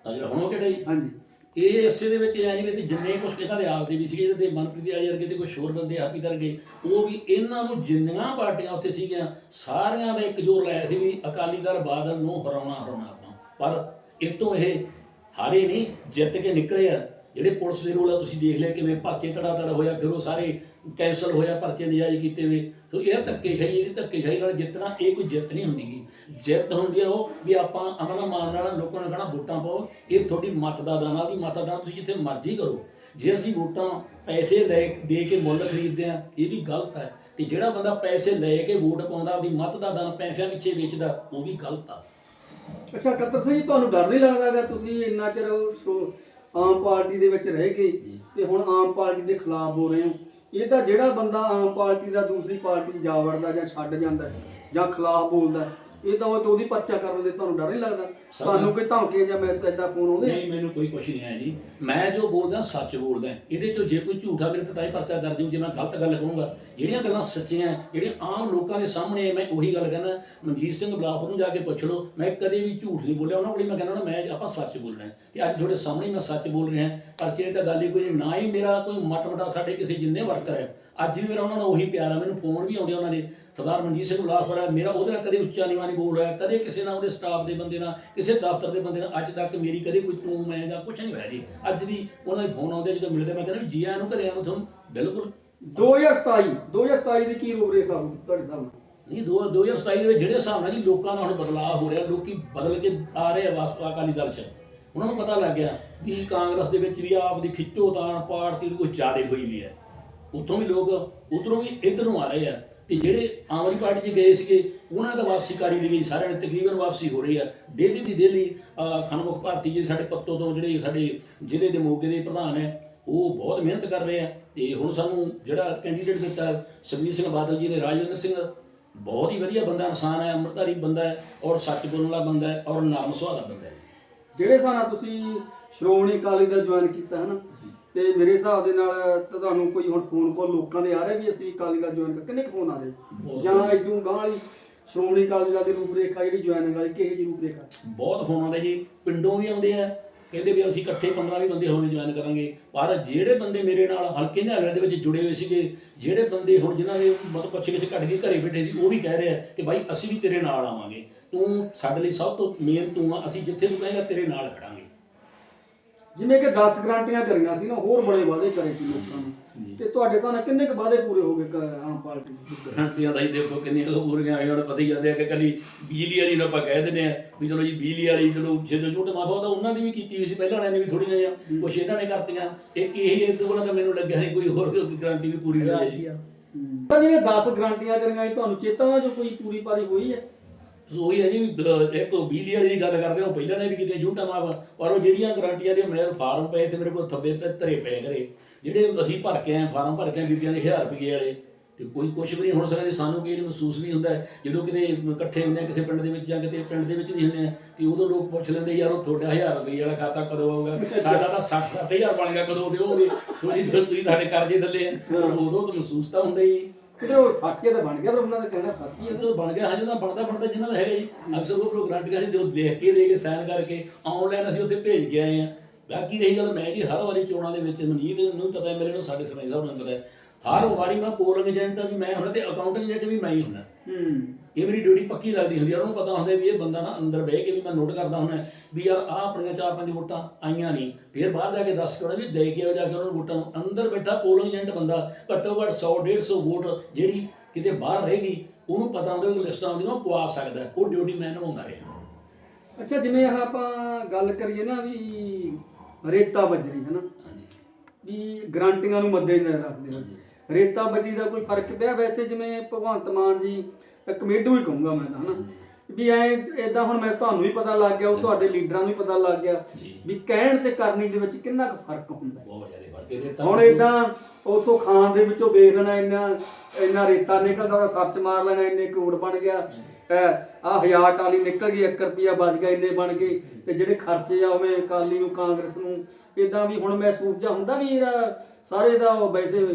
ਤਾਂ ਜਿਹੜਾ ਹੁਣ ਉਹ ਕਿਹੜਾ ਜੀ ਹਾਂਜੀ। ਇਹ ਇਸੇ ਦੇ ਵਿੱਚ ਐ ਜਿਵੇਂ ਤੇ ਜਿੰਨੇ ਕੁਛ ਇਹਨਾਂ ਦੇ ਆਪਦੇ ਵੀ ਸੀਗੇ ਇਹਦੇ ਤੇ ਮਨਪ੍ਰੀਤ ਦੇ ਆਈ ਵਰਗੇ ਤੇ ਕੁਝ ਹੋਰ ਬੰਦੇ ਹਾਪੀ ਵਰਗੇ ਉਹ ਵੀ ਇਹਨਾਂ ਨੂੰ ਜਿੰਨੀਆਂ ਪਾਰਟੀਆਂ ਉੱਥੇ ਸੀਗੀਆਂ ਸਾਰਿਆਂ ਦਾ ਇੱਕ ਜੋਰ ਲਾਇਆ ਸੀ ਵੀ ਅਕਾਲੀ ਦਲ ਬਾਦਲ ਨੂੰ ਹਰਾਉਣਾ ਹਰਾਉਣਾ ਆਪਾਂ। ਪਰ ਇਹ ਤੋਂ ਇਹ ਹਾਰੇ ਨਹੀਂ, ਜਿੱਤ ਕੇ ਨਿਕਲੇ ਆ। ਜਿਹੜੇ ਪੁਲਿਸ ਦੇ ਰੋਲ ਆ, ਤੁਸੀਂ ਦੇਖ ਲਿਆ ਕਿਵੇਂ ਪਰਚੇ ਤੜਾ ਤੜਾ ਹੋਇਆ, ਫਿਰ ਉਹ ਸਾਰੇ ਕੈਂਸਲ ਹੋਇਆ, ਪਰਚੇ ਨਜਾਇਜ਼ ਕੀਤੇ ਵੇ। ਤੋ ਇਹ ਧੱਕੇ ਖਾਈ ਇਹਦੀ ਧੱਕੇ ਖਾਈ ਨਾਲ ਜਿੱਤਣਾ, ਇਹ ਕੋਈ ਜਿੱਤ ਨਹੀਂ ਹੁੰਦੀਗੀ ਜਿੱਤ ਹੁੰਦੀ ਆ ਉਹ ਵੀ ਆਪਾਂ ਅਮਨ ਮਾਨ ਨਾਲ ਲੋਕਾਂ ਨੂੰ ਕਹਣਾ, ਵੋਟਾਂ ਪਾਓ। ਇਹ ਤੁਹਾਡੀ ਮਤ ਦਾ ਦਾਨ ਆ ਦੀ ਮਤਦਾਨ, ਤੁਸੀਂ ਜਿੱਥੇ ਮਰਜ਼ੀ ਕਰੋ। ਜੇ ਅਸੀਂ ਵੋਟਾਂ ਪੈਸੇ ਲੈ ਦੇ ਕੇ ਮੁੱਲ ਖਰੀਦਦੇ ਆ ਇਹ ਵੀ ਗਲਤ ਹੈ ਤੇ ਜਿਹੜਾ ਬੰਦਾ ਪੈਸੇ ਲੈ ਕੇ ਵੋਟ ਪਾਉਂਦਾ, ਆਪਦੀ ਮਤ ਦਾ ਦਾਨ ਪੈਸਿਆਂ ਪਿੱਛੇ ਵੇਚਦਾ, ਉਹ ਵੀ ਗਲਤ ਆ। ਅੱਛਾ ਕੱਤਰ ਸਿੰਘ ਜੀ ਤੁਹਾਨੂੰ ਡਰ ਨਹੀਂ ਲੱਗਦਾ ਕਿ ਤੁਸੀਂ ਇੰਨਾ ਚਿਰ ਸੋ- ਆਮ ਪਾਰਟੀ ਦੇ ਵਿੱਚ ਰਹਿ ਕੇ ਤੇ ਹੁਣ ਆਮ ਪਾਰਟੀ ਦੇ ਖਿਲਾਫ ਹੋ ਰਹੇ ਹੋ। ਇਹ ਤਾਂ ਜਿਹੜਾ ਬੰਦਾ ਆਮ ਪਾਰਟੀ ਦਾ ਦੂਸਰੀ ਪਾਰਟੀ 'ਚ ਜਾ ਵੜਦਾ ਜਾਂ ਛੱਡ ਜਾਂਦਾ ਹੈ, ਜਾਂ ਖਿਲਾਫ ਬੋਲਦਾ ਹੈ, ਇਹ ਤਾਂ ਉਹ ਤੇ ਉਹਦੀ ਪਰਚਾ ਕਰਨ ਦੇ ਤੁਹਾਨੂੰ ਡਰ ਨਹੀਂ ਲੱਗਦਾ? ਤੁਹਾਨੂੰ ਕੋਈ ਧਮਕੀ ਜਾਂ ਮੈਸੇਜ ਦਾ ਫੋਨ ਆਉਂਦੇ? ਨਹੀਂ ਮੈਨੂੰ ਕੋਈ ਕੁਛ ਨਹੀਂ ਆਇਆ ਜੀ। ਮੈਂ ਜੋ ਬੋਲਦਾ ਸੱਚ ਬੋਲਦਾ। ਇਹਦੇ ਚੋਂ ਜੇ ਕੋਈ ਝੂਠਾ ਮੇਰੇ ਤੇ ਤਾਂ ਹੀ ਪਰਚਾ ਦਰਜ ਹੋਊ ਜੇ ਮੈਂ ਗਲਤ ਗੱਲ ਕਹੂੰਗਾ। ਜਿਹੜੀਆਂ ਗੱਲਾਂ ਸੱਚੀਆਂ ਜਿਹੜੀਆਂ ਆਮ ਲੋਕਾਂ ਦੇ ਸਾਹਮਣੇ ਮੈਂ ਉਹੀ ਗੱਲ ਕਹਿੰਦਾ ਮਨਜੀਤ ਸਿੰਘ ਬਲਾਪੁਰ ਨੂੰ ਜਾ ਕੇ ਪੁੱਛ ਲਓ। ਮੈਂ ਕਦੇ ਵੀ ਝੂਠ ਨਹੀਂ ਬੋਲਿਆ ਉਹਨਾਂ ਕੋਲ ਹੀ ਮੈਂ ਕਹਿੰਦਾ ਮੈਂ ਆਪਾਂ ਸੱਚ ਬੋਲਣਾ ਹੈ। ਤੇ ਅੱਜ ਤੁਹਾਡੇ ਸਾਹਮਣੇ ਹੀ ਮੈਂ ਸੱਚ ਬੋਲ ਰਿਹਾ ਪਰਚੇ ਦੀ ਤਾਂ ਗੱਲ ਹੀ ਕੋਈ ਨਹੀਂ ਨਾ ਹੀ ਮੇਰਾ ਕੋਈ ਮਟ ਮਟਾ ਸਾਡੇ ਕਿਸੇ ਜਿੰਨੇ ਵਰਕਰ ਹੈ। ਅੱਜ ਵੀ ਮੇਰਾ ਉਹਨਾਂ ਨਾਲ ਉਹੀ ਪਿਆਰ ਆ ਮੈਨੂੰ ਫੋਨ ਵੀ ਆਉਂਦੇ ਉਹਨਾਂ ਦੇ। ਸਰਦਾਰ ਮਨਜੀਤ ਸਿੰਘ ਬਲਾਸਪੁਰ ਹੈ ਮੇਰਾ ਉਹਦੇ ਨਾਲ ਕਦੇ ਉੱਚਾ ਨੀਵਾਂ ਨਹੀਂ ਬੋਲ ਰਿਹਾ ਕਦੇ ਕਿਸੇ ਨਾਲ ਉਹਦੇ ਸਟਾਫ ਦੇ ਬੰਦੇ ਨਾਲ ਕਿਸੇ ਦਫ਼ਤਰ ਦੇ ਬੰਦੇ ਨਾਲ ਅੱਜ ਤੱਕ ਮੇਰੀ ਕਦੇ ਕੋਈ ਤੂੰ ਮੈਂ ਜਾਂ ਕੁਝ ਨਹੀਂ ਹੋਇਆ ਜੀ। ਅੱਜ ਵੀ ਉਹਨਾਂ ਦੇ ਫੋਨ ਆਉਂਦੇ ਜਦੋਂ ਮਿਲਦੇ ਮੈਂ ਕਹਿੰਦਾ ਜੀ ਆਇਆਂ ਨੂੰ ਘਰੇ ਆਉਂ ਤੁਹਾਨੂੰ ਬਿਲਕੁਲ 2027 2027 ਦੀ ਕੀ ਰੂਪਰੇਖਾ ਹੋਊ ਤੁਹਾਡੇ ਸਾਹਮਣੇ? ਨਹੀਂ ਦੋ 2027 ਦੇ ਵਿੱਚ ਜਿਹੜੇ ਹਿਸਾਬ ਨਾਲ ਜੀ ਲੋਕਾਂ ਦਾ ਹੁਣ ਬਦਲਾਅ ਹੋ ਰਿਹਾ ਲੋਕੀ ਬਦਲ ਕੇ ਆ ਰਹੇ ਆ ਵਾਸ ਅਕਾਲੀ ਦਲ 'ਚ। ਉਹਨਾਂ ਨੂੰ ਪਤਾ ਲੱਗ ਗਿਆ ਕਿ ਕਾਂਗਰਸ ਦੇ ਵਿੱਚ ਵੀ ਆਪ ਦੀ ਖਿੱਚੋ ਤਾਣ ਪਾਰਟੀ ਦੀ ਕੋਈ ਜ਼ਿਆਦੇ ਹੋਈ ਵੀ ਹੈ। ਉੱਥੋਂ ਵੀ ਲੋਕ ਉਧਰੋਂ ਵੀ ਇੱਧਰ ਨੂੰ ਆ ਰਹੇ ਆ। ਤੇ ਜਿਹੜੇ ਆਮ ਆਦਮੀ ਪਾਰਟੀ 'ਚ ਗਏ ਸੀਗੇ, ਉਹਨਾਂ ਨੇ ਤਾਂ ਵਾਪਸੀ ਕਰੀ ਲਈ ਸਾਰਿਆਂ ਨੇ ਤਕਰੀਬਨ ਵਾਪਸੀ ਹੋ ਰਹੀ ਆ। ਡੇਲੀ ਦੀ ਡੇਲੀ ਖਨਮੁਖ ਭਾਰਤੀ ਜੀ ਸਾਡੇ ਪੱਤੋ ਤੋਂ ਜਿਹੜੇ ਸਾਡੇ ਜ਼ਿਲ੍ਹੇ ਦੇ ਮੋਗੇ ਦੇ ਪ੍ਰਧਾਨ ਹੈ, ਉਹ ਬਹੁਤ ਮਿਹਨਤ ਕਰ ਰਹੇ ਆ। ਤੇ ਹੁਣ ਸਾਨੂੰ ਜਿਹੜਾ ਕੈਂਡੀਡੇਟ ਦਿੱਤਾ ਸੁਖਬੀਰ ਸਿੰਘ ਬਾਦਲ ਜੀ ਨੇ, ਰਾਜਵਿੰਦਰ ਸਿੰਘ, ਬਹੁਤ ਹੀ ਵਧੀਆ ਬੰਦਾ ਇਨਸਾਨ ਹੈ, ਅੰਮ੍ਰਿਤਧਾਰੀ ਬੰਦਾ ਹੈ ਔਰ ਸੱਚ ਬੋਲਣ ਵਾਲਾ ਬੰਦਾ ਹੈ ਔਰ ਨਰਮ ਸੁਭਾਅ ਦਾ ਬੰਦਾ ਹੈ। ਜਿਹੜੇ ਸਾਰਾ ਤੁਸੀਂ ਸ਼੍ਰੋਮਣੀ ਅਕਾਲੀ ਦਲ ਜੁਆਇਨ ਕੀਤਾ ਹੈ ਨਾ ਤੇ ਮੇਰੇ ਹਿਸਾਬ ਦੇ ਨਾਲ ਤਾਂ ਤੁਹਾਨੂੰ ਕੋਈ ਹੁਣ ਫੋਨ ਕਾਲ ਲੋਕਾਂ ਦੇ ਆ ਰਹੇ ਵੀ ਅਸੀਂ ਅਕਾਲੀ ਦਲ ਜੁਆਇਨ ਕਰ ਕਿੰਨੇ ਫੋਨ ਆ ਰਹੇ। ਜਾਂ ਇਦੋਂ ਗਾਂ ਵਾਲੀ ਸ਼੍ਰੋਮਣੀ ਅਕਾਲੀ ਦਲ ਦੀ ਰੂਪਰੇਖਾ ਜਿਹੜੀ ਜੁਆਇਨਿੰਗ ਵਾਲੀ ਕਿਹੋ ਜਿਹੀ ਰੂਪਰੇਖਾ? ਬਹੁਤ ਫੋਨ ਆਉਂਦੇ ਜੀ ਪਿੰਡੋਂ ਵੀ ਆਉਂਦੇ ਆ। ਕਹਿੰਦੇ ਵੀ ਅਸੀਂ ਇਕੱਠੇ 15 ਵੀ ਬੰਦੇ ਹੋਣੇ ਜੁਆਇਨ ਕਰਾਂਗੇ। ਪਰ ਜਿਹੜੇ ਬੰਦੇ ਮੇਰੇ ਨਾਲ ਹਲਕੇ ਨਿਹਾਲਿਆਂ ਦੇ ਵਿੱਚ ਜੁੜੇ ਹੋਏ ਸੀਗੇ ਜਿਹੜੇ ਬੰਦੇ ਹੁਣ ਜਿਨ੍ਹਾਂ ਦੇ ਮਤਲਬ ਪੁੱਛ ਗਿੱਛ ਘਟ ਗਈ ਘਰੇ ਬੈਠੇ ਸੀ ਉਹ ਵੀ ਕਹਿ ਰਹੇ ਆ ਕਿ ਬਾਈ ਅਸੀਂ ਵੀ ਤੇਰੇ ਨਾਲ ਆਵਾਂਗੇ। ਤੂੰ ਸਾਡੇ ਲਈ ਸਭ ਤੋਂ ਮੇਨ ਤੂੰ ਆ ਅਸੀਂ ਜਿੱਥੇ ਤੂੰ ਕਹੇਗਾ ਤੇਰੇ ਨਾਲ ਖੜਾਂਗੇ। ਜਿਵੇਂ ਕਿ 10 ਗਰੰਟੀਆਂ ਕਰੀਆਂ ਸੀ ਨਾ ਹੋਰ ਬੜੇ ਵਾਅਦੇ ਕਰੇ ਸੀ ਲੋਕਾਂ ਨੂੰ। ਤੇ ਤੁਹਾਡੇ ਨਾਲ ਕਿੰਨੇ ਕੁ ਵਾਅਦੇ ਪੂਰੇ ਹੋ ਗਏ ਕ- ਆਮ ਪਾਰਟੀ ਦੇ? ਗਰੰਟੀਆਂ ਦਾ ਹੀ ਦੇਖੋ ਕਿੰਨੀਆਂ ਕੁ ਪੂਰੀਆਂ ਆਈਆਂ ਹੁਣ ਪਤਾ ਹੀ ਜਾਂਦੇ ਆ ਕਿ ਕੱਲੀ ਬਿਜਲੀ ਵਾਲੀ ਨੂੰ ਆਪਾਂ ਕਹਿ ਦਿੰਦੇ ਆ ਵੀ ਚਲੋ ਜੀ ਬਿਜਲੀ ਵਾਲੀ ਚਲੋ ਜਦੋਂ ਝੂਠ ਮਾਫਾ ਤਾਂ ਉਹਨਾਂ ਦੀ ਵੀ ਕੀਤੀ ਹੋਈ ਸੀ ਪਹਿਲਾਂ ਵਾਲਿਆਂ ਨੇ ਵੀ ਥੋੜੀਆਂ ਜਿਹਾ ਕੁਛ ਇਹਨਾਂ ਨੇ ਕਰਤੀਆਂ। ਇਹ ਇਸ ਤੋਂ ਬਾਅਦ ਤਾਂ ਮੈਨੂੰ ਲੱਗਿਆ ਨਹੀਂ ਕੋਈ ਹੋਰ ਗਰੰਟੀ ਵੀ ਪੂਰੀ ਹੋਈ ਹੈ ਜੀ। ਤਾਂ ਜਿਹੜੀਆਂ 10 ਗਰੰਟੀਆਂ ਕਰੀਆਂ ਸੀ ਤੁਹਾਨੂੰ ਚੇਤਾ ਜੋ ਕੋਈ ਪੂਰੀ ਪਾਰੀ ਹੋਈ ਹੈ? ਉਹੀ ਹੈ ਜੀ ਇੱਕ ਬਿਜਲੀ ਵਾਲੀ ਦੀ ਗੱਲ ਕਰਦੇ ਹਾਂ ਪਹਿਲਾਂ ਨੇ ਵੀ ਕਿਤੇ ਝੂਠਾ ਮਾਫ ਪਰ ਉਹ ਜਿਹੜੀਆਂ ਗਰੰਟੀਆਂ ਦੇ ਮੇਰੇ ਫਾਰਮ ਪਏ ਤੇ ਮੇਰੇ ਕੋਲ ਥੱਬੇ ਤੇ ਧਰੇ ਪਏ ਘਰੇ ਜਿਹੜੇ ਅਸੀਂ ਭਰ ਕੇ ਆਏ ਫਾਰਮ ਭਰ ਕੇ ਬੀਬੀਆਂ ਦੇ 1000 ਰੁਪਏ ਵਾਲੇ ਤੇ ਕੋਈ ਕੁਝ ਵੀ ਨਹੀਂ ਹੁਣ ਸਕਦਾ ਸਾਨੂੰ ਕੀ ਮਹਿਸੂਸ ਵੀ ਹੁੰਦਾ ਹੈ, ਜਦੋਂ ਕਿਤੇ ਇਕੱਠੇ ਹੁੰਦੇ ਆ ਕਿਸੇ ਪਿੰਡ ਦੇ ਵਿੱਚ ਜਾਂ ਕਿਤੇ ਪਿੰਡ ਦੇ ਵਿੱਚ ਵੀ ਹੁੰਦੇ ਆ ਤੇ ਉਦੋਂ ਲੋਕ ਪੁੱਛ ਲੈਂਦੇ ਯਾਰ ਉਹ ਤੁਹਾਡਾ 1000 ਰੁਪਏ ਵਾਲਾ ਖਾਤਾ ਕਦੋਂ ਆਊਗਾ? ਸਾਡਾ ਤਾਂ 60 ਹਜ਼ਾਰ ਬਣ ਗਿਆ ਕਦੋਂ ਦਿਓਗੇ ਤੁਸੀਂ ਤੁਸੀਂ ਸਾਡੇ ਕਰਜ਼ੇ ਥੱਲੇ ਆ। ਉਦੋਂ ਤਾਂ ਮਹਿਸੂਸ ਤਾਂ ਹੁੰਦਾ ਹੀ। ਕਿਤੇ ਉਹ ਸਾਥੀਆ ਤਾਂ ਬਣ ਗਿਆ ਪਰ ਉਹਨਾਂ ਦਾ ਕਹਿਣਾ ਸਾਥੀ ਹੈ ਜਦੋਂ ਬਣ ਗਿਆ ਹਾਂ ਜਦੋਂ ਬਣਦਾ ਬਣਦਾ ਜਿੰਨਾ ਦਾ ਹੈਗਾ ਜੀ। ਅਕਸਰ ਉਹ ਪ੍ਰੋ ਗਰੰਟ ਗਿਆ ਸੀ ਜੋ ਦੇਖ ਕੇ ਦੇ ਕੇ ਸਾਈਨ ਕਰਕੇ ਆਨਲਾਈਨ ਅਸੀਂ ਉੱਥੇ ਭੇਜ ਕੇ ਆਏ ਆ। ਬਾਕੀ ਰਹੀ ਗੱਲ ਮੈਂ ਜੀ ਹਰ ਵਾਰੀ ਚੋਣਾਂ ਦੇ ਵਿੱਚ ਮਨੀਤ ਨੂੰ ਪਤਾ ਹੈ ਮੇਰੇ ਨੂੰ ਸਾਡੇ ਸਰਪੰਚ ਸਾਹਿਬ ਨੂੰ ਪਤਾ ਹੈ। ਹਰ ਵਾਰੀ ਮੈਂ ਪੋਲਿੰਗ ਏਜੰਟ ਵੀ ਮੈਂ ਹੁੰਦਾ ਤੇ ਅਕਾਊਂਟਿੰਗ ਏਜੰਟ ਵੀ ਮੈਂ ਹੀ ਹੁੰਦਾ। ਹੂੰ। ਇਹ ਮੇਰੀ ਡਿਊਟੀ ਪੱਕੀ ਲੱਗਦੀ ਹੁੰਦੀ ਆ ਉਹਨੂੰ ਪਤਾ ਹੁੰਦਾ ਵੀ ਇਹ ਬੰਦਾ ਨਾ ਅੰਦਰ ਬਹਿ ਕੇ ਵੀ ਮੈਂ ਨੋਟ ਕਰਦਾ ਹੁੰਦਾ। ਵੀ ਯਾਰ ਆਹ ਆਪਣੀਆਂ ਚਾਰ ਪੰਜ ਵੋਟਾਂ ਆਈਆਂ ਨਹੀਂ। ਫਿਰ ਬਾਹਰ ਜਾ ਕੇ ਦੱਸ ਕੇ ਆਉਣਾ ਵੀ ਦੇ ਕੇ ਜਾ ਕੇ ਉਹਨਾਂ ਨੂੰ ਵੋਟਾਂ ਨੂੰ। ਅੰਦਰ ਬੈਠਾ ਪੋਲਿੰਗ ਏਜੰਟ ਬੰਦਾ ਘੱਟੋ ਘੱਟ 100 150 ਵੋਟ ਜਿਹੜੀ ਕਿਤੇ ਬਾਹਰ ਰਹੇਗੀ ਉਹਨੂੰ ਪਤਾ ਹੁੰਦਾ ਵੀ ਲਿਸਟਾਂ ਆਉਂਦੀਆਂ ਉਹ ਪਵਾ ਸਕਦਾ। ਉਹ ਡਿਊਟੀ ਮੈਂ ਨਿਭਾਉਂਦਾ ਰਿਹਾ। ਅੱਛਾ ਜਿਵੇਂ ਆਹ ਆਪਾਂ ਗੱਲ ਕਰੀਏ ਨਾ ਵੀ ਰੇਤਾ ਬਜਰੀ ਹੈ ਨਾ ਵੀ ਗਰੰਟੀਆਂ ਨੂੰ ਮੱਦੇਨਜ਼ਰ ਰੱਖਦੇ ਹੋ ਰੇਤਾ ਬਜਰੀ ਦਾ ਕੋਈ ਫ਼ਰਕ ਪਿਆ? ਵੈਸੇ ਜਿਵੇਂ ਭਗਵੰਤ ਮਾਨ ਜੀ ਕਮੇਡੂ ਹੀ ਕਹੂੰਗਾ ਮੈਂ ਤਾਂ ਹਨਾ? ਵੀ ਐ ਇਦਾਂ ਹੁਣ ਮੈਂ ਤੁਹਾਨੂੰ ਵੀ ਪਤਾ ਲੱਗ ਗਿਆ ਉਹ ਤੁਹਾਡੇ ਲੀਡਰਾਂ ਨੂੰ ਵੀ ਪਤਾ ਲੱਗ ਗਿਆ। ਵੀ ਕਹਿਣ ਤੇ ਕਰਨੀ ਦੇ ਵਿੱਚ ਕਿੰਨਾ ਕੁ ਫ਼ਰਕ ਹੁੰਦਾ ਹੈ। ਬਹੁਤ ਜ਼ਿਆਦਾ ਫ਼ਰਕ ਇਹਦੇ ਤਾਂ ਹੁਣ ਇਦਾਂ ਉਥੋਂ ਖਾਨ ਦੇ ਵਿੱਚੋਂ ਵੇਖ ਲੈਣਾ ਇੰਨਾ ਇੰਨਾ ਰੇਤਾ ਨਿਕਲਦਾ ਸੱਚ ਮਾਰ ਲੈਣਾ ਇੰਨੇ ਕਰੋੜ ਬਣ ਗਿਆ। ਆ ਹਜ਼ਾਰ ਟਾਲੀ ਨਿਕਲ ਗਈ 1 ਰੁਪਿਆ ਬਚ ਗਿਆ ਇੰਨੇ ਬਣ ਗਏ। ਤੇ ਜਿਹੜੇ ਖਰਚੇ ਆ ਉਵੇਂ ਅਕਾਲੀ ਨੂੰ ਕਾਂਗਰਸ ਨੂੰ ਇਦਾਂ ਵੀ ਹੁਣ ਮਹਿਸੂਸ ਜਾਂ ਹੁੰਦਾ ਵੀ ਇਹਦਾ ਸਾਰੇ ਦਾ ਵੈਸੇ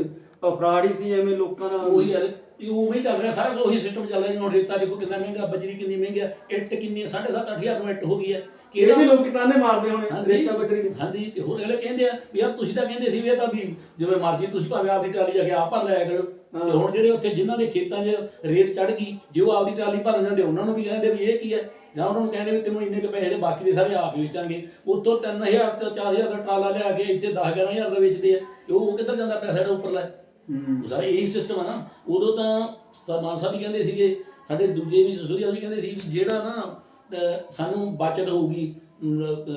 ਫਰਾਡ ਹੀ ਸੀ ਐਵੇਂ ਲੋਕਾਂ ਨਾਲ ਉਹੀ ਯਾਰ ਇਹ ਉਵੇਂ ਚੱਲ ਰਿਹਾ ਸਾਰਾ ਉਹੀ ਸਿਸਟਮ ਚੱਲ ਰਿਹਾ ਰੇਤਾ ਦੇਖੋ ਕਿੰਨਾ ਮਹਿੰਗਾ ਬਜਰੀ ਕਿੰਨੀ ਮਹਿੰਗੀ ਇੱਟ ਕਿੰਨੀ 7.5 8000 ਨੂੰ ਇੱਟ ਹੋ ਗਈ ਹੈ ਇਹ ਵੀ ਲੋਕ ਤਾਨੇ ਮਾਰਦੇ ਹੋਣੇ ਰੇਤਾ ਬਜਰੀ ਦੇ। ਹਾਂਜੀ ਤੇ ਹੋਰ ਅਗਲੇ ਕਹਿੰਦੇ ਆ ਵੀ ਯਾਰ ਤੁਸੀਂ ਤਾਂ ਕਹਿੰਦੇ ਸੀ ਵੀ ਇਹ ਤਾਂ ਵੀ ਜਿਵੇਂ ਮਰਜ਼ੀ ਤੁਸੀਂ ਭਾਵੇਂ ਆਪਦੀ ਟਰਾਲੀ ਜਾ ਕੇ ਆਪ ਭਰ ਲਿਆ ਕਰੋ। ਤੇ ਹੁਣ ਜਿਹੜੇ ਉੱਥੇ ਜਿਨ੍ਹਾਂ ਦੇ ਖੇਤਾਂ 'ਚ ਰੇਤ ਚੜ ਗਈ ਜੇ ਉਹ ਆਪਦੀ ਟਰਾਲੀ ਭਰ ਜਾਂਦੇ ਉਹਨਾਂ ਨੂੰ ਵੀ ਕਹਿੰਦੇ ਵੀ ਇਹ ਕੀ ਹੈ ਜਾਂ ਉਹਨਾਂ ਨੂੰ ਕਹਿੰਦੇ ਵੀ ਤੈਨੂੰ ਇੰਨੇ ਕੁ ਪੈਸੇ ਦੇ ਬਾਕੀ ਦੇ ਸਾਰੇ ਆਪ ਵੇਚਾਂਗੇ। ਉੱਤੋਂ 3000 ਤੇ 4000 ਦਾ ਟਰਾਲਾ ਲਿਆ ਕੇ ਇੱਥੇ 10 11000 ਦਾ ਵੇਚਦੇ ਆ। ਉਹ ਕਿੱਧਰ ਜਾਂਦਾ ਪੈਸਾ ਜਿਹੜਾ ਉੱਪਰਲਾ? ਹੂੰ ਉਹ ਸਾਰਾ ਇਹੀ ਸਿਸਟਮ ਆ ਨਾ ਉਦੋਂ ਤਾਂ ਸਰਮਾਨ ਸਾਹਿਬ ਵੀ ਕਹਿੰਦੇ ਸੀਗੇ ਸਾਡੇ ਦੂਜੇ ਵੀ ਸਸੂਰੀਆ ਵੀ ਕਹਿੰਦੇ ਸੀ ਵੀ ਜਿਹੜਾ ਨਾ ਸਾਨੂੰ ਬਚਤ ਹੋਊਗੀ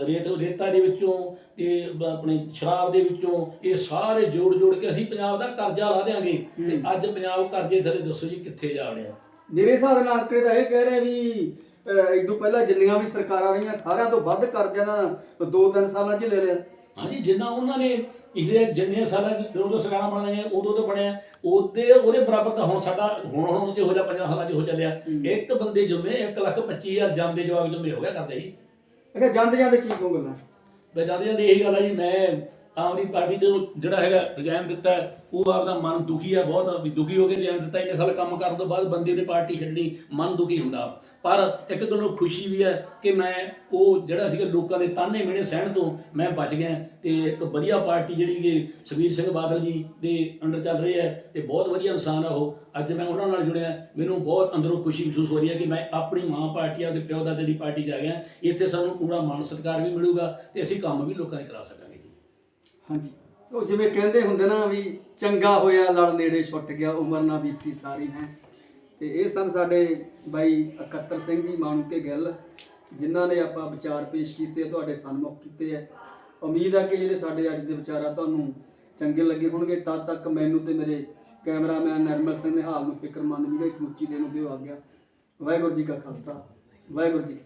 ਰੇਤ ਰੇਤਾ ਦੇ ਵਿੱਚੋਂ ਤੇ ਆਪਣੇ ਸ਼ਰਾਬ ਦੇ ਵਿੱਚੋਂ ਇਹ ਸਾਰੇ ਜੋੜ ਜੋੜ ਕੇ ਅਸੀਂ ਪੰਜਾਬ ਦਾ ਕਰਜ਼ਾ ਲਾ ਦੇਾਂਗੇ ਤੇ ਅੱਜ ਪੰਜਾਬ ਕਰਜ਼ੇ ਥੱਲੇ ਦੱਸੋ ਜੀ ਕਿੱਥੇ ਜਾ ਵੜਿਆ ਮੇਰੇ ਹਿਸਾਬ ਨਾਲ ਆંકੜੇ ਤਾਂ ਇਹ ਕਹਿ ਰਹੇ ਵੀ ਅਹ, ਇਦੋਂ ਪਹਿਲਾਂ ਜਿੰਨੀਆਂ ਵੀ ਸਰਕਾਰਾਂ ਰਹੀਆਂ ਸਾਰਿਆਂ ਤੋਂ ਵੱਧ ਕਰਜ਼ਾ ਨਾ 2-3 ਸਾਲਾਂ 'ਚ ਲੈ ਲਿਆ। ਹਾਂਜੀ ਜਿੰਨਾ ਉਹਨਾਂ ਨੇ ਪਿਛਲੇ ਜਿੰਨੇ ਸਾਲਾਂ ਦੀ ਜਦੋਂ ਤੋਂ ਸਰਕਾਰਾਂ ਬਣਾਈਆਂ ਉਦੋਂ ਤੋਂ ਬਣਿਆ ਉਹਦੇ ਉਹਦੇ ਬਰਾਬਰ ਤਾਂ ਹੁਣ ਸਾਡਾ ਹੁਣ ਹੁਣ ਜੇ ਹੋ ਜਾ 50 ਸਾਲਾਂ 'ਚ ਹੋ ਚੱਲਿਆ। ਇੱਕ ਬੰਦੇ ਜੁਮੇ 1 ਲੱਖ 25 ਹਜ਼ਾਰ ਜਾਂਦੇ ਜਵਾਬ ਜੁਮੇ ਹੋ ਗਿਆ ਕਰਦੇ ਜੀ ਅਖੇ ਜਾਂਦੇ ਜਾਂਦੇ ਕੀ ਕਹੋ ਗੱਲਾਂ? ਮੈਂ ਜਾਂਦੇ ਜਾਂਦੇ ਇਹੀ ਗੱਲ ਆ ਜੀ ਮੈਂ ਆਮ ਆਦਮੀ ਪਾਰਟੀ ਤੋਂ ਜਿਹੜਾ ਹੈਗਾ ਰਿਜ਼ਾਈਨ ਦਿੱਤਾ ਉਹ ਆਪਦਾ ਮਨ ਦੁਖੀ ਹੈ ਬਹੁਤ, ਵੀ ਦੁਖੀ ਹੋ ਕੇ ਰਿਜ਼ਾਈਨ ਦਿੱਤਾ, ਇੰਨੇ ਸਾਲ ਕੰਮ ਕਰਨ ਤੋਂ ਬਾਅਦ ਬੰਦੇ ਨੇ ਪਾਰਟੀ ਛੱਡਣੀ, ਮਨ ਦੁਖੀ ਹੁੰਦਾ। ਪਰ ਇੱਕ ਗੱਲੋਂ ਖੁਸ਼ੀ ਵੀ ਹੈ ਕਿ ਮੈਂ ਉਹ ਜਿਹੜਾ ਸੀਗਾ ਲੋਕਾਂ ਦੇ ਤਾਨੇ ਮਿਹਣੇ ਸਹਿਣ ਤੋਂ ਮੈਂ ਬਚ ਗਿਆ ਤੇ ਇੱਕ ਵਧੀਆ ਪਾਰਟੀ ਜਿਹੜੀ ਕਿ ਸੁਖਬੀਰ ਸਿੰਘ ਬਾਦਲ ਜੀ ਦੇ ਅੰਡਰ ਚੱਲ ਰਹੀ ਹੈ ਤੇ ਬਹੁਤ ਵਧੀਆ ਇਨਸਾਨ ਆ ਉਹ। ਅੱਜ ਮੈਂ ਉਹਨਾਂ ਨਾਲ ਜੁੜਿਆ, ਮੈਨੂੰ ਬਹੁਤ ਅੰਦਰੋਂ ਖੁਸ਼ੀ ਮਹਿਸੂਸ ਹੋ ਰਹੀ ਹੈ ਕਿ ਮੈਂ ਆਪਣੀ ਮਾਂ ਪਾਰਟੀ ਆ ਤੇ ਪਿਓ ਦਾਦੇ ਦੀ ਪਾਰਟੀ 'ਚ ਆ ਗਿਆ ਇੱਥੇ ਸਾਨੂੰ ਪੂਰਾ ਮਾਣ ਸਤਿਕਾਰ ਵੀ ਮਿਲੂਗਾ ਤੇ ਅਸੀਂ ਕੰਮ ਵੀ ਲੋਕਾਂ ਦੇ ਕਰਾ ਸਕਾਂਗੇ। ਹਾਂਜੀ। ਉਹ ਜਿਵੇਂ ਕਹਿੰਦੇ ਹੁੰਦੇ ਨਾ ਵੀ ਚੰਗਾ ਹੋਇਆ, ਲੜ ਨੇੜੇ ਛੁੱਟ ਗਿਆ, ਉਮਰ ਨਾ ਬੀਤੀ ਸਾਰੀ, ਹੈ। ਤੇ ਇਹ ਸਨ ਸਾਡੇ ਬਾਈ ਇਕੱਤਰ ਸਿੰਘ ਜੀ ਮਾਣੂਕੇ ਗਿੱਲ, ਜਿਨ੍ਹਾਂ ਨੇ ਆਪਾਂ ਵਿਚਾਰ ਪੇਸ਼ ਕੀਤੇ, ਤੁਹਾਡੇ ਸਨਮੁਖ ਕੀਤੇ ਆ ਉਮੀਦ ਆ ਕਿ ਜਿਹੜੇ ਸਾਡੇ ਅੱਜ ਦੇ ਵਿਚਾਰ ਆ ਤੁਹਾਨੂੰ ਚੰਗੇ ਲੱਗੇ ਹੋਣਗੇ, ਤਦ ਤੱਕ ਮੈਨੂੰ ਤੇ ਮੇਰੇ ਕੈਮਰਾਮੈਨ ਨਰਮਲ ਸਿੰਘ ਨਿਹਾਲ ਨੂੰ ਫਿਕਰਮੰਦ ਵੀਡੀਓ ਸਮੁੱਚੀ ਦੇਣ ਨੂੰ ਦਿਓ ਆਗਿਆ। ਵਾਹਿਗੁਰੂ ਜੀ ਕਾ ਖਾਲਸਾ, ਵਾਹਿਗੁਰੂ ਜੀ ਕੀ